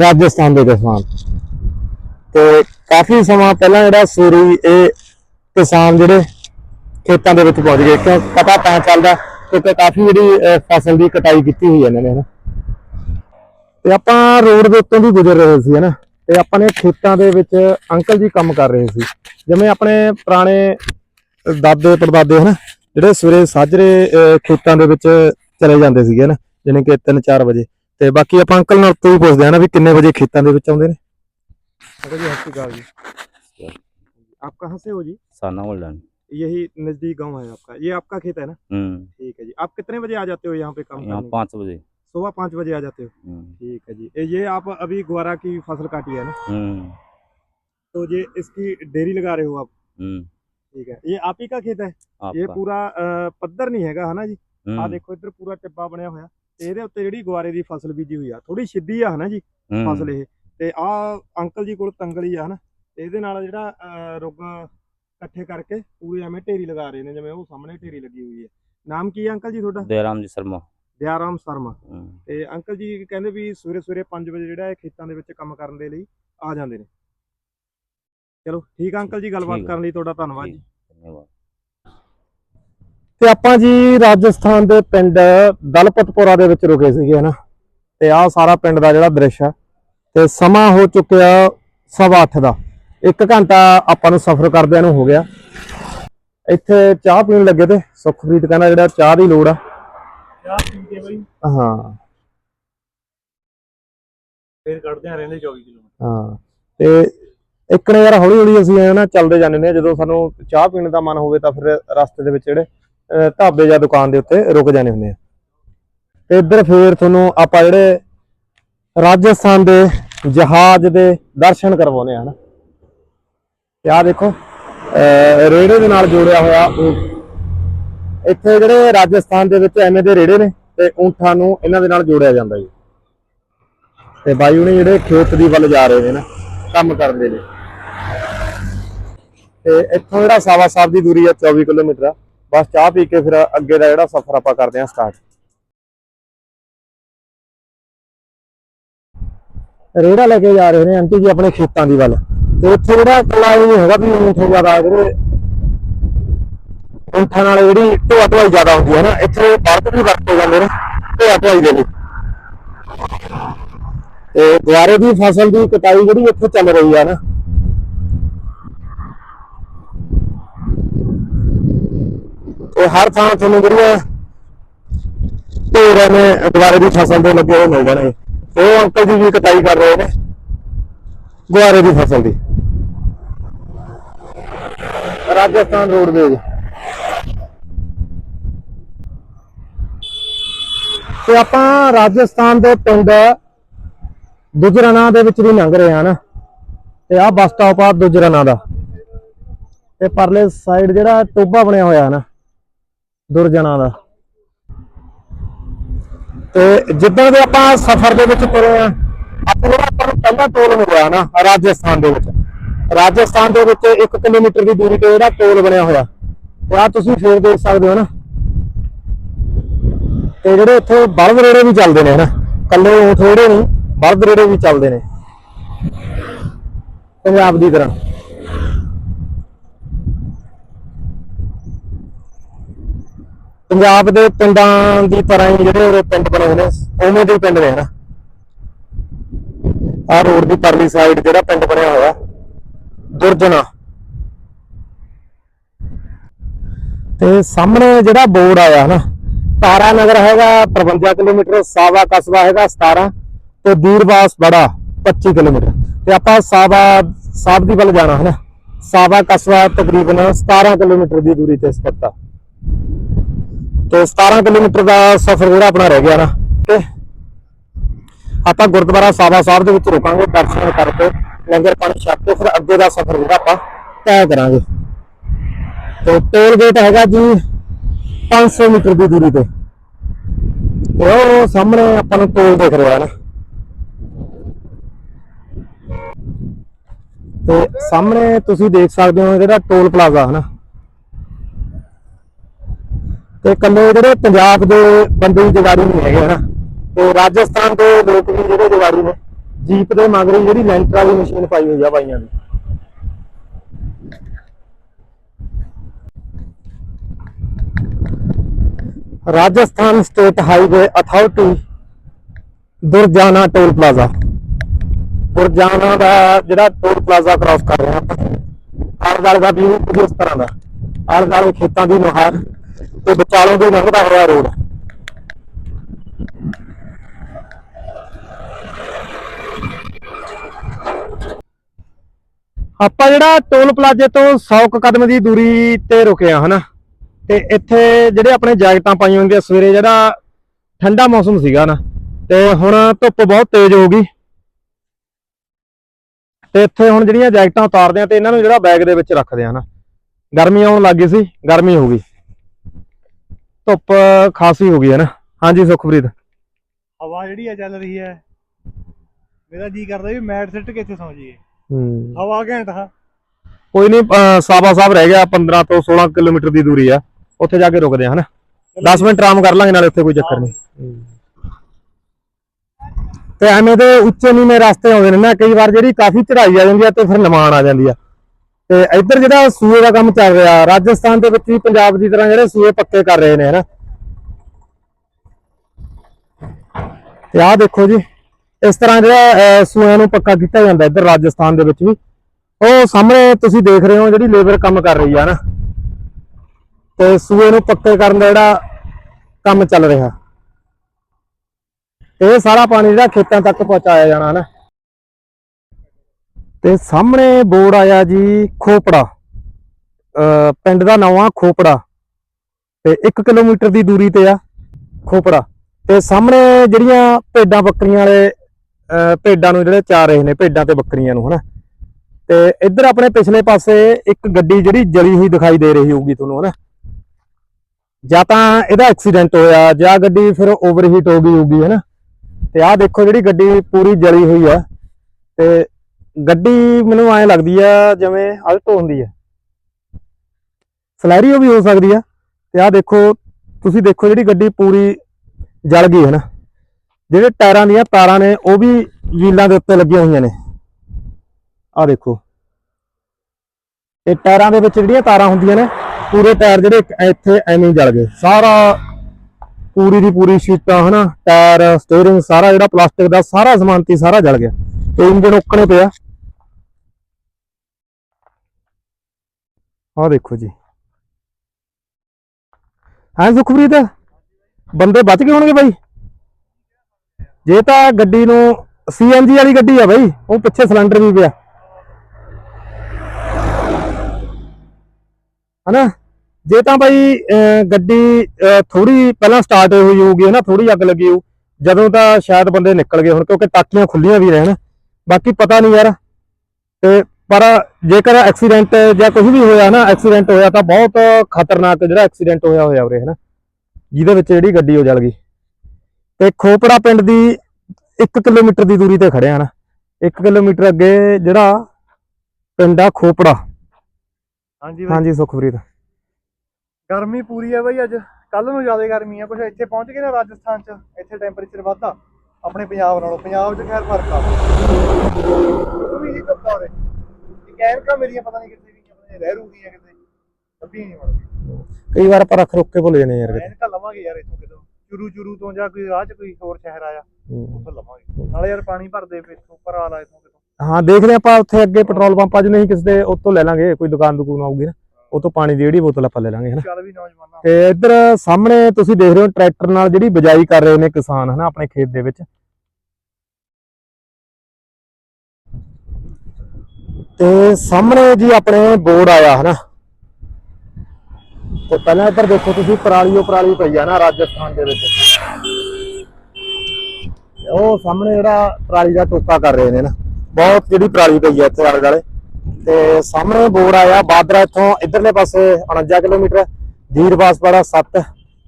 Speaker 1: ਰਾਜਸਥਾਨ ਦੇ ਕਿਸਾਨ। ਤੇ ਕਾਫੀ ਸਮਾਂ ਪਹਿਲਾਂ ਜਿਹੜਾ ਸਵੇਰੇ ਇਹ ਕਿਸਾਨ ਜਿਹੜੇ ਖੇਤਾਂ ਦੇ ਵਿੱਚ ਪਹੁੰਚ ਗਏ ਕਿਉਂ ਪਤਾ ਤਾਂ ਚੱਲਦਾ ਕਿ ਕਾਫੀ ਜਿਹੜੀ ਫਸਲ ਦੀ ਕਟਾਈ ਕੀਤੀ ਹੋਈ ਹੈ ਇਹਨਾਂ ਨੇ ਹਨਾ। ਤੇ ਆਪਾਂ ਰੋਡ ਦੇ ਉੱਤੋਂ ਦੀ ਗੁਜ਼ਰ ਰਹੇ ਸੀ ਹਨਾ ਤੇ ਆਪਾਂ ਨੇ ਖੇਤਾਂ ਦੇ ਵਿੱਚ ਅੰਕਲ ਜੀ ਕੰਮ ਕਰ ਰਹੇ ਸੀ ਜਿਵੇਂ ਆਪਣੇ ਪੁਰਾਣੇ ਦਾਦੇ ਪੜਦਾਦੇ ਹਨਾ ਜਿਹੜੇ ਸਵੇਰੇ ਸਾਜਰੇ ਅਹ, ਖੇਤਾਂ ਦੇ ਵਿੱਚ ਚਲੇ ਜਾਂਦੇ ਸੀਗੇ ਨਾ ਜਿਵੇਂ ਕਿ 3-4 ਵਜੇ ਤੇ ਬਾਕੀ ਆਪਾਂ ਅੰਕਲ ਨਾਲ ਤੋਂ ਹੀ ਪੁੱਛਦੇ ਆ ਨਾ ਵੀ ਕਿੰਨੇ ਵਜੇ ਖੇਤਾਂ ਦੇ ਵਿੱਚ ਆਉਂਦੇ ਨੇ अंकल जी हस्ती जी आप कहाँ से हो जी
Speaker 2: साना उल्लन
Speaker 1: यही नजदीक गांव है आपका ये आपका खेत है ना
Speaker 2: हम्म
Speaker 1: ठीक है जी आप कितने बजे आ जाते हो यहाँ पे काम
Speaker 2: यहाँ
Speaker 1: करने
Speaker 2: पाँच बजे
Speaker 1: सुबह पाँच बजे आ जाते हो ठीक है जी ये आप अभी ग्वारा की फसल काटी है ना तो ये इसकी डेयरी लगा रहे हो आप ठीक है ये आप ही का खेत है ये पूरा ਪੱਧਰ ਨਹੀਂ ਹੈਗਾ ਹਨਾ ਜੀ? ਆ ਦੇਖੋ ਇੱਧਰ ਪੂਰਾ ਟਿੱਬਾ ਬਣਿਆ ਹੋਇਆ। ਇਹਦੇ ਉੱਤੇ ਜਿਹੜੀ ਗੁਆਰੇ ਦੀ ਫਸਲ ਬੀਜੀ ਹੋਈ ਆ ਥੋੜੀ ਸਿੱਧੀ ਆ ਹਨਾ ਜੀ? ਫਸਲ ਇਹ। ਤੇ ਆ ਅੰਕਲ ਜੀ ਕੋਲ ਤੰਗਲੀ ਆ ਹਨਾ? ਇਹਦੇ ਨਾਲ ਜਿਹੜਾ ਰੁੱਗ ਇਕੱਠੇ ਕਰਕੇ ਪੂਰੇ ਐਵੇਂ ਢੇਰੀ ਲਗਾ ਰਹੇ ਨੇ ਜਿਵੇਂ ਉਹ ਸਾਹਮਣੇ ਢੇਰੀ ਲੱਗੀ ਹੋਈ ਹੈ। ਨਾਮ ਕੀ ਹੈ ਅੰਕਲ ਜੀ ਤੁਹਾਡਾ?
Speaker 2: ਸ਼ਰਮਾ।
Speaker 1: ਦਿਆਰਾਮ ਸ਼ਰਮਾ। ਤੇ ਅੰਕਲ ਜੀ ਕਹਿੰਦੇ ਵੀ ਸਵੇਰੇ ਸਵੇਰੇ 5 ਵਜੇ ਜਿਹੜਾ ਇਹ ਖੇਤਾਂ ਦੇ ਵਿੱਚ ਕੰਮ ਕਰਨ ਦੇ ਲਈ ਆ ਜਾਂਦੇ ਨੇ। ਚਲੋ ਠੀਕ ਆ ਅੰਕਲ ਜੀ ਗੱਲਬਾਤ ਕਰਨ ਲਈ ਤੁਹਾਡਾ ਧੰਨਵਾਦ ਜੀ।
Speaker 2: ਧੰਨਵਾਦ।
Speaker 1: ਤੇ ਆਪਾਂ ਜੀ ਰਾਜਸਥਾਨ ਦੇ ਪਿੰਡ ਦਲਪਤਪੁਰਾ ਦੇ ਵਿੱਚ ਰੁਕੇ ਸੀਗੇ ਹਨਾ? ਤੇ ਆਹ ਸਾਰਾ ਪਿੰਡ ਦਾ ਜਿਹੜਾ ਦ੍ਰਿਸ਼ ਆ ਤੇ ਸਮਾਂ ਹੋ ਚੁੱਕਿਆ ਸਵਾ ਅੱਠ ਦਾ। 1 ਘੰਟਾ ਆਪਾਂ ਨੂੰ ਸਫ਼ਰ ਕਰਦਿਆਂ ਨੂੰ ਹੋ ਗਿਆ। ਇੱਥੇ ਚਾਹ ਪੀਣ ਲੱਗੇ ਤੇ ਸੁਖਪ੍ਰੀਤ ਕਹਿੰਦਾ ਜਿਹੜਾ ਚਾਹ ਦੀ ਲੋੜ ਆ
Speaker 3: ਚਾਹ ਪੀ ਕੇ ਬਈ।
Speaker 1: ਹਾਂ।
Speaker 3: ਫੇਰ ਕੱਢਦੇ ਆ ਰਹਿੰਦੇ 24 ਕਿਲੋਮੀਟਰ।
Speaker 1: ਹਾਂ। ਤੇ ਇੱਕ ਨੇ ਯਾਰ ਹੌਲੀ ਹੌਲੀ ਅਸੀਂ ਐਂ ਨਾ ਚੱਲਦੇ ਜਾਂਦੇ ਨੇ ਜਦੋਂ ਸਾਨੂੰ ਚਾਹ ਪੀਣ ਦਾ ਮਨ ਹੋਵੇ ਤਾਂ ਫਿਰ ਰਸਤੇ ਦੇ ਵਿੱਚ ਜਿਹੜੇ ਅਹ, ਢਾਬੇ ਜਾਂ ਦੁਕਾਨ ਦੇ ਉੱਤੇ ਰੁਕ ਜਾਂਦੇ ਹੁੰਦੇ ਆ। ਤੇ ਇੱਧਰ ਫੇਰ ਤੁਹਾਨੂੰ ਆਪਾਂ ਜਿਹੜੇ ਰਾਜਸਥਾਨ ਦੇ ਜਹਾਜ਼ ਦੇ ਦਰਸ਼ਨ ਕਰਵਾਉਨੇ ਆ ਹਨਾ। ਤੇ ਆਹ ਦੇਖੋ ਅਹ, ਰੇੜੇ ਦੇ ਨਾਲ ਜੋੜਿਆ ਹੋਇਆ। ਇੱਥੇ ਜਿਹੜੇ ਰਾਜਸਥਾਨ ਦੇ ਵਿੱਚ ਐਵੇਂ ਦੇ ਰੇੜੇ ਨੇ ਤੇ ਊਂਠਾਂ ਨੂੰ ਇਹਨਾਂ ਦੇ ਨਾਲ ਜੋੜਿਆ ਜਾਂਦਾ ਜੀ। ਤੇ ਬਾਈ ਉਹਨੇ ਜਿਹੜੇ ਖੇਤ ਦੀ ਵੱਲ ਜਾ ਰਹੇ ਨੇ ਨਾ, ਕੰਮ ਕਰਨ ਦੇ ਤੇ ਇੱਥੋਂ ਜਿਹੜਾ ਸਾਵਾ ਸਾਹਿਬ ਦੀ ਦੂਰੀ ਆ 24 ਕਿਲੋਮੀਟਰ ਆ, ਬਸ ਚਾਹ ਪੀ ਕੇ ਫਿਰ ਅੱਗੇ ਦਾ ਜਿਹੜਾ ਸਫ਼ਰ ਆਪਾਂ ਕਰਦੇ ਹਾਂ ਸਟਾਰਟ ਰੇੜਾ ਲੈ ਕੇ ਜਾ ਰਹੇ ਨੇ ਆਂਟੀ ਜੀ ਆਪਣੇ ਖੇਤਾਂ ਦੀ ਵੱਲ। ਤੇ ਇੱਥੇ ਜਿਹੜਾ ਕੱਲਾ ਇਹ ਹੈਗਾ ਵੀ ਊਂਠ ਜ਼ਿਆਦਾ ਜਿਹੜੇ ਊਂਠਾਂ ਨਾਲ ਜਿਹੜੀ ਢੋਆ ਢੋਆਈ ਜ਼ਿਆਦਾ ਹੁੰਦੀ ਹੈ ਨਾ, ਇੱਥੇ ਬਲਦ ਵੀ ਵਰਤੇ ਜਾਂਦੇ ਨੇ, ਢੋਆ ਢੋਆਈ ਦੇ ਲਈ ਤੇ ਦੁਆਰੇ ਦੀ ਫਸਲ ਦੀ ਕਟਾਈ ਜਿਹੜੀ ਇੱਥੇ ਚੱਲ ਰਹੀ ਆ ਨਾ। ਤੇ ਹਰ ਥਾਂ ਤੁਹਾਨੂੰ ਜਿਹੜੀਆਂ ਢੇਰਾਂ ਨੇ ਦੁਆਰੇ ਦੀ ਫਸਲ ਦੇ ਲੱਗੇ ਹੋਏ ਮਿਲ ਜਾਣਗੇ ਉਹ ਅੰਕਲ ਜੀ ਵੀ ਕਟਾਈ ਕਰ ਰਹੇ ਨੇ ਦੁਆਰੇ ਦੀ ਫਸਲ ਦੀ। ਰਾਜਸਥਾਨ ਰੋਡਵੇਜ਼। ਤੇ ਆਪਾਂ ਰਾਜਸਥਾਨ ਦੇ ਪਿੰਡ ਦੁਜਰਾਨਾ ਦੇ ਵਿੱਚ ਵੀ ਲੰਘ ਰਹੇ ਹਾਂ ਨਾ। ਤੇ ਆਹ ਬੱਸ ਸਟਾਪ ਆ ਦੁਜਰਾਨਾ ਦਾ। ਤੇ ਪਰਲੇ ਸਾਈਡ ਜਿਹੜਾ ਟੋਬਾ ਬਣਿਆ ਹੋਇਆ ਨਾ ਦੁਰਜਣਾ ਦਾ। ਤੇ ਜਿੱਦਾਂ ਦੇ ਆਪਾਂ ਸਫ਼ਰ ਦੇ ਵਿੱਚ ਤੁਰੇ ਆ ਆਪਾਂ ਜਿਹੜਾ ਆਪਾਂ ਨੂੰ ਪਹਿਲਾ ਟੋਲ ਮਿਲਿਆ ਨਾ ਰਾਜਸਥਾਨ ਦੇ ਵਿੱਚ। ਰਾਜਸਥਾਨ ਦੇ ਵਿੱਚ 1 ਕਿਲੋਮੀਟਰ ਦੀ ਦੂਰੀ ਤੇ ਜਿਹੜਾ ਟੋਲ ਬਣਿਆ ਹੋਇਆ। ਤੇ ਆ ਤੁਸੀਂ ਫੇਰ ਦੇਖ ਸਕਦੇ ਹੋ ਨਾ। ਤੇ ਜਿਹੜੇ ਇੱਥੇ ਬਲਦ ਰੇੜੇ ਵੀ ਚੱਲਦੇ ਨੇ ਹਨਾ ਕੱਲੇ ਊਂਠ ਰੇੜੇ ਨਹੀਂ, ਬਲਦ ਰੇੜੇ ਵੀ ਚੱਲਦੇ ਨੇ। ਪੰਜਾਬ ਦੀ ਤਰ੍ਹਾਂ। ਪੰਜਾਬ ਦੇ ਪਿੰਡਾਂ ਦੀ ਤਰ੍ਹਾਂ ਹੀ ਜਿਹੜੇ ਉਰੇ ਪਿੰਡ ਬਣੇ ਹੋਏ ਨੇ, ਉਵੇਂ ਦੇ ਪਿੰਡ ਨੇ ਹਨਾ ਆਹ ਰੋਡ ਦੀ ਪਰਲੀ ਸਾਈਡ ਜਿਹੜਾ ਪਿੰਡ ਬਣਿਆ ਹੋਇਆ, ਦੁਰਜਨਾ। ਤੇ ਸਾਹਮਣੇ ਜਿਹੜਾ ਬੋਰਡ ਆਇਆ ਹਨਾ ਤਾਰਾ ਨਗਰ ਹੈਗਾ 53 ਕਿਲੋਮੀਟਰ, ਸਾਵਾ ਕਸਬਾ ਹੈਗਾ 17 ਤੇ ਦੀਰਵਾਸ ਬੜਾ 25 ਕਿਲੋਮੀਟਰ। ਤੇ ਆਪਾਂ ਸਾਵਾ ਸਾਹਿਬ ਦੀ ਵੱਲ ਜਾਣਾ ਹਨਾ। ਸਾਵਾ ਕਸਬਾ ਤਕਰੀਬਨ 17 ਕਿਲੋਮੀਟਰ ਦੀ ਦੂਰੀ ਤੇ ਸਥਿਤ ਆ। ਤੇ 17 ਕਿਲੋਮੀਟਰ ਦਾ ਸਫ਼ਰ ਜਿਹੜਾ ਆਪਣਾ ਰਹਿ ਗਿਆ ਨਾ, ਤੇ ਆਪਾਂ ਗੁਰਦੁਆਰਾ ਸਾਵਾ ਸਾਹਿਬ ਦੇ ਵਿੱਚ ਰੁਕਾਂਗੇ, ਦਰਸ਼ਨ ਕਰਕੇ, ਲੰਗਰ ਪਾਣੀ ਛਕ ਕੇ, ਫਿਰ ਅੱਗੇ ਦਾ ਸਫ਼ਰ ਜਿਹੜਾ ਆਪਾਂ ਤੈਅ ਕਰਾਂਗੇ। ਤੇ ਟੋਲ ਗੇਟ ਹੈਗਾ ਜੀ 500 ਮੀਟਰ ਦੀ ਦੂਰੀ ਤੇ। ਉਹ ਸਾਹਮਣੇ ਆਪਾਂ ਨੂੰ ਟੋਲ ਦਿਖ ਰਿਹਾ ਨਾ। ਤੇ ਸਾਹਮਣੇ ਤੁਸੀਂ ਦੇਖ ਸਕਦੇ ਹੋ ਜਿਹੜਾ ਟੋਲ ਪਲਾਜ਼ਾ ਹੈ ਨਾ। ਤੇ ਕੱਲੇ ਜਿਹੜੇ ਪੰਜਾਬ ਦੇ ਬੰਦੇ ਹੀ ਜਗਾੜੀ ਨਹੀਂ ਹੈਗੇ ਹਨਾ। ਤੇ ਰਾਜਸਥਾਨ ਦੇ ਲੋਕ ਵੀ ਜਿਹੜੇ ਜਗਾੜੀ ਨੇ, ਜੀਪ ਦੇ ਮਗਰ ਜਿਹੜੀ ਲੈਂਟਰ ਵਾਲੀ ਮਸ਼ੀਨ ਪਾਈ ਹੋਈ ਆ ਬਾਈਆਂ ਨੇ Rajasthan state highway authority Durjana toll plaza Durjana ਦਾ ਜਿਹੜਾ ਟੋਲ ਪਲਾਜ਼ਾ ਕ੍ਰਾਸ ਕਰ ਰਹੇ ਆਪਾਂ ਆਲੇ ਦਾ ਵੀ ਕੁਝ ਇਸ ਤਰ੍ਹਾਂ ਦਾ ਆਲੇ ਦੁਆਲੇ ਖੇਤਾਂ ਦੀ ਨੁਹਾਰ ਤੇ ਵਿਚਾਲੋਂ ਦੀ ਲੰਘਦਾ ਹੋਇਆ ਰੋਡ ਆਪਾਂ ਜਿਹੜਾ ਟੋਲ ਪਲਾਜ਼ੇ ਤੋਂ 100 ਕਦਮ ਦੀ ਦੂਰੀ ਤੇ ਰੁਕੇ ਆ ਹਨਾ ਤੇ ਇੱਥੇ ਜਿਹੜੇ ਆਪਣੇ ਜੈਕਟਾਂ ਪਾਈਆਂ ਹੁੰਦੀਆਂ ਸਵੇਰੇ ਜਿਹੜਾ ਠੰਡਾ ਮੌਸਮ ਸੀਗਾ ਨਾ ਤੇ ਹੁਣ ਧੁੱਪ ਬਹੁਤ ਤੇਜ਼ ਹੋ ਗਈ ਤੇ ਇੱਥੇ ਹੁਣ ਜਿਹੜੀਆਂ ਜੈਕਟਾਂ ਉਤਾਰਦੇ ਆ ਤੇ ਇਹਨਾਂ ਨੂੰ ਜਿਹੜਾ ਬੈਗ ਦੇ ਵਿੱਚ ਰੱਖਦੇ ਆ ਨਾ ਗਰਮੀ ਆਉਣ ਲੱਗ ਗਈ ਸੀ ਗਰਮੀ ਹੋ ਗਈ। ਧੁੱਪ ਖਾਸੀ ਹੋ ਗਈ ਹੈ ਨਾ। ਹਾਂਜੀ ਸੁਖਪ੍ਰੀਤ।
Speaker 3: ਹਵਾ ਜਿਹੜੀ ਆ ਚੱਲ ਰਹੀ ਹੈ ਮੇਰਾ ਜੀ ਕਰਦਾ ਵੀ ਮੈਟ ਸਿੱਟ ਕੇ ਇੱਥੇ ਸੌਂ ਜਾਈਏ।
Speaker 1: ਹੂੰ।
Speaker 3: ਹਵਾ ਘੈਂਟ ਆ।
Speaker 1: ਕੋਈ ਨਹੀਂ ਸਾਬਾ ਸਾਹਿਬ ਰਹਿ ਗਿਆ 15 ਤੋਂ 16 ਕਿਲੋਮੀਟਰ ਦੀ ਦੂਰੀ ਆ। ਉੱਥੇ ਜਾ ਕੇ ਰੁਕਦੇ ਆ ਹਨਾ? 10 ਮਿੰਟ ਆਰਾਮ ਕਰ ਲਾਂਗੇ ਨਾਲੇ ਉੱਥੇ ਕੋਈ ਚੱਕਰ ਨਹੀਂ। ਤੇ ਐਵੇਂ ਦੇ ਉੱਚੇ ਨੀਵੇਂ ਰਸਤੇ ਆਉਂਦੇ ਨੇ ਨਾ ਕਈ ਵਾਰ ਜਿਹੜੀ ਕਾਫੀ ਚੜਾਈ ਆ ਜਾਂਦੀ ਆ ਤੇ ਫਿਰ ਨਿਮਾਣ ਆ ਜਾਂਦੀ ਆ। ਤੇ ਇੱਧਰ ਜਿਹੜਾ ਸੂਏ ਦਾ ਕੰਮ ਚੱਲ ਰਿਹਾ ਰਾਜਸਥਾਨ ਦੇ ਵਿੱਚ ਵੀ ਪੰਜਾਬ ਦੀ ਤਰ੍ਹਾਂ ਜਿਹੜੇ ਸੂਏ ਪੱਕੇ ਕਰ ਰਹੇ ਨੇ ਹਨਾ? ਤੇ ਆਹ ਦੇਖੋ ਜੀ ਇਸ ਤਰ੍ਹਾਂ ਜਿਹੜਾ ਅਹ, ਸੂਆਂ ਨੂੰ ਪੱਕਾ ਕੀਤਾ ਜਾਂਦਾ ਇੱਧਰ ਰਾਜਸਥਾਨ ਦੇ ਵਿੱਚ ਵੀ। ਉਹ ਸਾਹਮਣੇ ਤੁਸੀਂ ਦੇਖ ਰਹੇ ਹੋ ਜਿਹੜੀ ਲੇਬਰ ਕੰਮ ਕਰ ਰਹੀ ਆ ਨਾ ਤੇ ਸੂਏ ਨੂੰ ਪੱਕੇ ਕਰਨ ਦਾ ਜਿਹੜਾ ਕੰਮ ਚੱਲ ਰਿਹਾ। ਇਹ ਸਾਰਾ ਪਾਣੀ ਜਿਹੜਾ ਖੇਤਾਂ ਤੱਕ ਪਹੁੰਚਾਇਆ ਜਾਣਾ, ਹਨਾ। ਤੇ ਸਾਹਮਣੇ ਬੋਰਡ ਆਇਆ ਜੀ, ਖੋਪੜਾ। ਅਹ ਪਿੰਡ ਦਾ ਨਾਮ ਆ ਖੋਪੜਾ। ਤੇ 1 ਕਿਲੋਮੀਟਰ ਦੀ ਦੂਰੀ ਤੇ ਆ ਖੋਪੜਾ। ਤੇ ਸਾਹਮਣੇ ਜਿਹੜੀਆਂ ਭੇਡਾਂ ਬੱਕਰੀਆਂ ਵਾਲੇ, ਅਹ ਭੇਡਾਂ ਨੂੰ ਜਿਹੜੇ ਚਾਰ ਰਹੇ ਨੇ, ਭੇਡਾਂ ਤੇ ਬੱਕਰੀਆਂ ਨੂੰ, ਹਨਾ। ਤੇ ਇੱਧਰ ਆਪਣੇ ਪਿਛਲੇ ਪਾਸੇ ਇੱਕ ਗੱਡੀ ਜਿਹੜੀ ਜਲੀ ਹੋਈ ਦਿਖਾਈ ਦੇ ਰਹੀ ਹੋਊਗੀ ਤੁਹਾਨੂੰ, ਹਨਾ। ਜਾਂ ਤਾਂ ਇਹਦਾ ਐਕਸੀਡੈਂਟ ਹੋਇਆ, ਜਾਂ ਗੱਡੀ ਫਿਰ ਓਵਰਹੀਟ ਹੋ ਗਈ ਹੋਊਗੀ, ਹੈਨਾ? ਤੇ ਆਹ ਦੇਖੋ ਜਿਹੜੀ ਗੱਡੀ ਪੂਰੀ ਜਲੀ ਹੋਈ ਆ, ਤੇ ਗੱਡੀ ਮੈਨੂੰ ਐਂ ਲੱਗਦੀ ਆ ਜਿਵੇਂ ਅਲਟੋ ਹੁੰਦੀ ਆ। ਸਲੈਰੀਓ ਵੀ ਹੋ ਸਕਦੀ ਆ, ਤੇ ਆਹ ਦੇਖੋ, ਤੁਸੀਂ ਦੇਖੋ ਜਿਹੜੀ ਗੱਡੀ ਪੂਰੀ ਜਲ ਗਈ ਹੈ ਨਾ ਜਿਹੜੇ ਟਾਇਰਾਂ ਦੀਆਂ ਤਾਰਾਂ ਨੇ, ਉਹ ਵੀ ਵੀਲਾਂ ਦੇ ਉੱਤੇ ਲੱਗੀਆਂ ਹੋਈਆਂ ਨੇ। ਆਹ ਦੇਖੋ। ਇਹ ਟਾਇਰਾਂ ਦੇ ਵਿੱਚ ਜਿਹੜੀਆਂ ਤਾਰਾਂ ਹੁੰਦੀਆਂ ਨੇ ਪੂਰੇ ਟਾਇਰ ਜਿਹੜੇ ਇੱਥੇ ਐਵੇਂ ਜਲ ਗਏ। ਸਾਰਾ ਪੂਰੀ ਦੀ ਪੂਰੀ ਸ਼ੀਟਾਂ, ਹਨਾ, ਟਾਇਰ ਸਟੀਅਰਿੰਗ ਸਾਰਾ ਜਿਹੜਾ ਪਲਾਸਟਿਕ ਦਾ ਸਾਰਾ ਸਮਾਨ ਸਾਰਾ ਜਲ ਗਿਆ। ਤੇ ਇੰਜਨ ਉੱਕਣੇ ਪਿਆ ਆਹ ਦੇਖੋ ਜੀ। ਹਾਂ ਸੁਖਪ੍ਰੀਤ? ਬੰਦੇ ਬਚ ਗਏ ਹੋਣਗੇ ਬਾਈ? ਜੇ ਤਾਂ ਗੱਡੀ ਨੂੰ ਸੀਐਨਜੀ ਵਾਲੀ ਗੱਡੀ ਆ ਬਾਈ, ਉਹ ਪਿੱਛੇ ਸਿਲੰਡਰ ਵੀ ਪਿਆ। ਹਨਾ? ਜੇ ਤਾਂ ਬਾਈ, ਅਹ, ਗੱਡੀ ਥੋੜੀ ਪਹਿਲਾਂ ਸਟਾਰਟ ਹੋਈ ਹੋਊਗੀ, ਹਨਾ? ਥੋੜੀ ਅੱਗ ਲੱਗੀ ਹੋਊ। ਜਦੋਂ ਤਾਂ ਸ਼ਾਇਦ ਬੰਦੇ ਨਿਕਲ ਗਏ ਹੁਣ, ਕਿਉਂਕਿ ਟਾਕੀਆਂ ਖੁੱਲੀਆਂ ਵੀ ਰਹਿਣ। ਬਾਕੀ ਪਤਾ ਨਹੀਂ ਯਾਰ। ਤੇ ਪਰ ਜੇਕਰ ਐਕਸੀਡੈਂਟ ਜਾਂ ਕੁਝ ਵੀ ਹੋਇਆ ਨਾ ਐਕਸੀਡੈਂਟ ਹੋਇਆ ਤਾਂ ਬਹੁਤ ਖਤਰਨਾਕ ਜਿਹੜਾ ਐਕਸੀਡੈਂਟ ਹੋਇਆ ਹੋਇਆ ਉਰੇ, ਹਨਾ? ਜਿਹਦੇ ਵਿੱਚ ਜਿਹੜੀ ਗੱਡੀ ਉਹ ਜਲ ਗਈ। ਤੇ ਖੋਪੜਾ ਪਿੰਡ ਦੀ 1 ਕਿਲੋਮੀਟਰ ਦੀ ਦੂਰੀ ਤੇ ਖੜਿਆ ਆ ਨਾ 1 ਕਿਲੋਮੀਟਰ ਅੱਗੇ ਜਿਹੜਾ ਪਿੰਡ ਆ ਖੋਪੜਾ।
Speaker 3: ਹਾਂਜੀ ਬਾਈ।
Speaker 1: ਹਾਂਜੀ ਸੁਖਪ੍ਰੀਤ।
Speaker 3: ਗਰਮੀ ਪੂਰੀ ਹੈ ਬਾਈ ਅੱਜ। ਕੱਲ ਨੂੰ ਜ਼ਿਆਦਾ ਗਰਮੀ ਆ ਕੁਝ ਇੱਥੇ ਪਹੁੰਚ ਗਏ ਨਾ ਰਾਜਸਥਾਨ ਚ ਇੱਥੇ ਟੈਂਪਰੇਚਰ ਵੱਧਾ। ਆਪਣੇ ਪੰਜਾਬ ਨਾਲੋਂ ਪੰਜਾਬ ਚ ਖੈਰ ਫ਼ਰਕ ਆ। ਵੀ ਇਹ ਮੇਰੀਆਂ ਪਤਾ ਨਹੀਂ ਕਿੱਥੇ ਗਈਆਂ ਰਹਿ ਰੂ ਗਈਆਂ ਕਿਤੇ। ਲੱਭੀ ਨਹੀਂ ਮੜਦੀ
Speaker 1: ਕਈ ਵਾਰ ਆਪਾਂ ਰੱਖ ਰੁੱਕ ਕੇ ਭੁੱਲ ਜਾਂਦੇ ਯਾਰ ਕਿਤੇ।
Speaker 3: ਐਨਕਾ ਲਵਾਂਗੇ ਯਾਰ ਇੱਥੋਂ ਕਿਤੋਂ। ਚੁਰੂ ਚੁਰੂ ਤੋਂ ਜਾਂ ਕੋਈ ਰਾਹ ਚ ਕੋਈ ਹੋਰ ਸ਼ਹਿਰ ਆਇਆ
Speaker 1: ਹੂੰ।
Speaker 3: ਉੱਥੋਂ ਲਵਾਂਗੇ। ਨਾਲੇ ਯਾਰ ਪਾਣੀ ਭਰਦੇ ਪਏ ਇੱਥੋਂ ਪਰ ਆਲਾ ਇੱਥੋਂ ਕਿਤੋਂ।
Speaker 1: ਹਾਂ ਦੇਖਦੇ ਆਪਾਂ ਉੱਥੇ ਅੱਗੇ ਪੈਟਰੋਲ ਪੰਪਾਂ 'ਚ ਨਹੀਂ ਕਿਸੇ ਦੇ ਉੱਥੋਂ ਲੈ ਲਾਂਗੇ ਕੋਈ ਦੁਕਾਨ ਦੁਕਾਨ ਆਊਗੀ ਨਾ ਉਹ ਤੋਂ ਪਾਣੀ ਦੀ ਜਿਹੜੀ ਬੋਤਲ ਆਪਾਂ ਲੈ ਲਾਂਗੇ ਹਨਾ।
Speaker 3: ਚੱਲ ਵੀ ਨੌਜਵਾਨਾਂ।
Speaker 1: ਤੇ ਇੱਧਰ ਸਾਹਮਣੇ ਤੁਸੀਂ ਦੇਖ ਰਹੇ ਹੋ ਟਰੈਕਟਰ ਨਾਲ ਜਿਹੜੀ ਬਿਜਾਈ ਕਰ ਰਹੇ ਨੇ ਕਿਸਾਨ ਹਨਾ ਆਪਣੇ ਖੇਤ ਦੇ ਵਿੱਚ। ਤੇ ਸਾਹਮਣੇ ਜੀ ਆਪਣੇ ਬੋਰਡ ਆਇਆ ਹਨਾ। ਤੇ ਪਹਿਲਾਂ ਇੱਧਰ ਦੇਖੋ ਤੁਸੀਂ ਪਰਾਲੀਓ ਪਰਾਲੀ ਪਈ ਆ ਨਾ ਰਾਜਸਥਾਨ ਦੇ ਵਿੱਚ। ਉਹ ਸਾਹਮਣੇ ਜਿਹੜਾ ਪਰਾਲੀ ਦਾ ਟੋਕਾ ਕਰ ਰਹੇ ਨੇ ਨਾ। ਬਹੁਤ ਜਿਹੜੀ ਪਰਾਲੀ ਪਈ ਹੈ ਇੱਥੇ ਆਲੇ ਦੁਆਲੇ। ਤੇ ਸਾਹਮਣੇ ਬੋਰਡ ਆਇਆ, ਬਾਦਰਾ ਇੱਥੋਂ ਇਧਰਲੇ ਪਾਸੇ 49 ਕਿਲੋਮੀਟਰ ਜੀਰਬਾਸਪੜਾ 7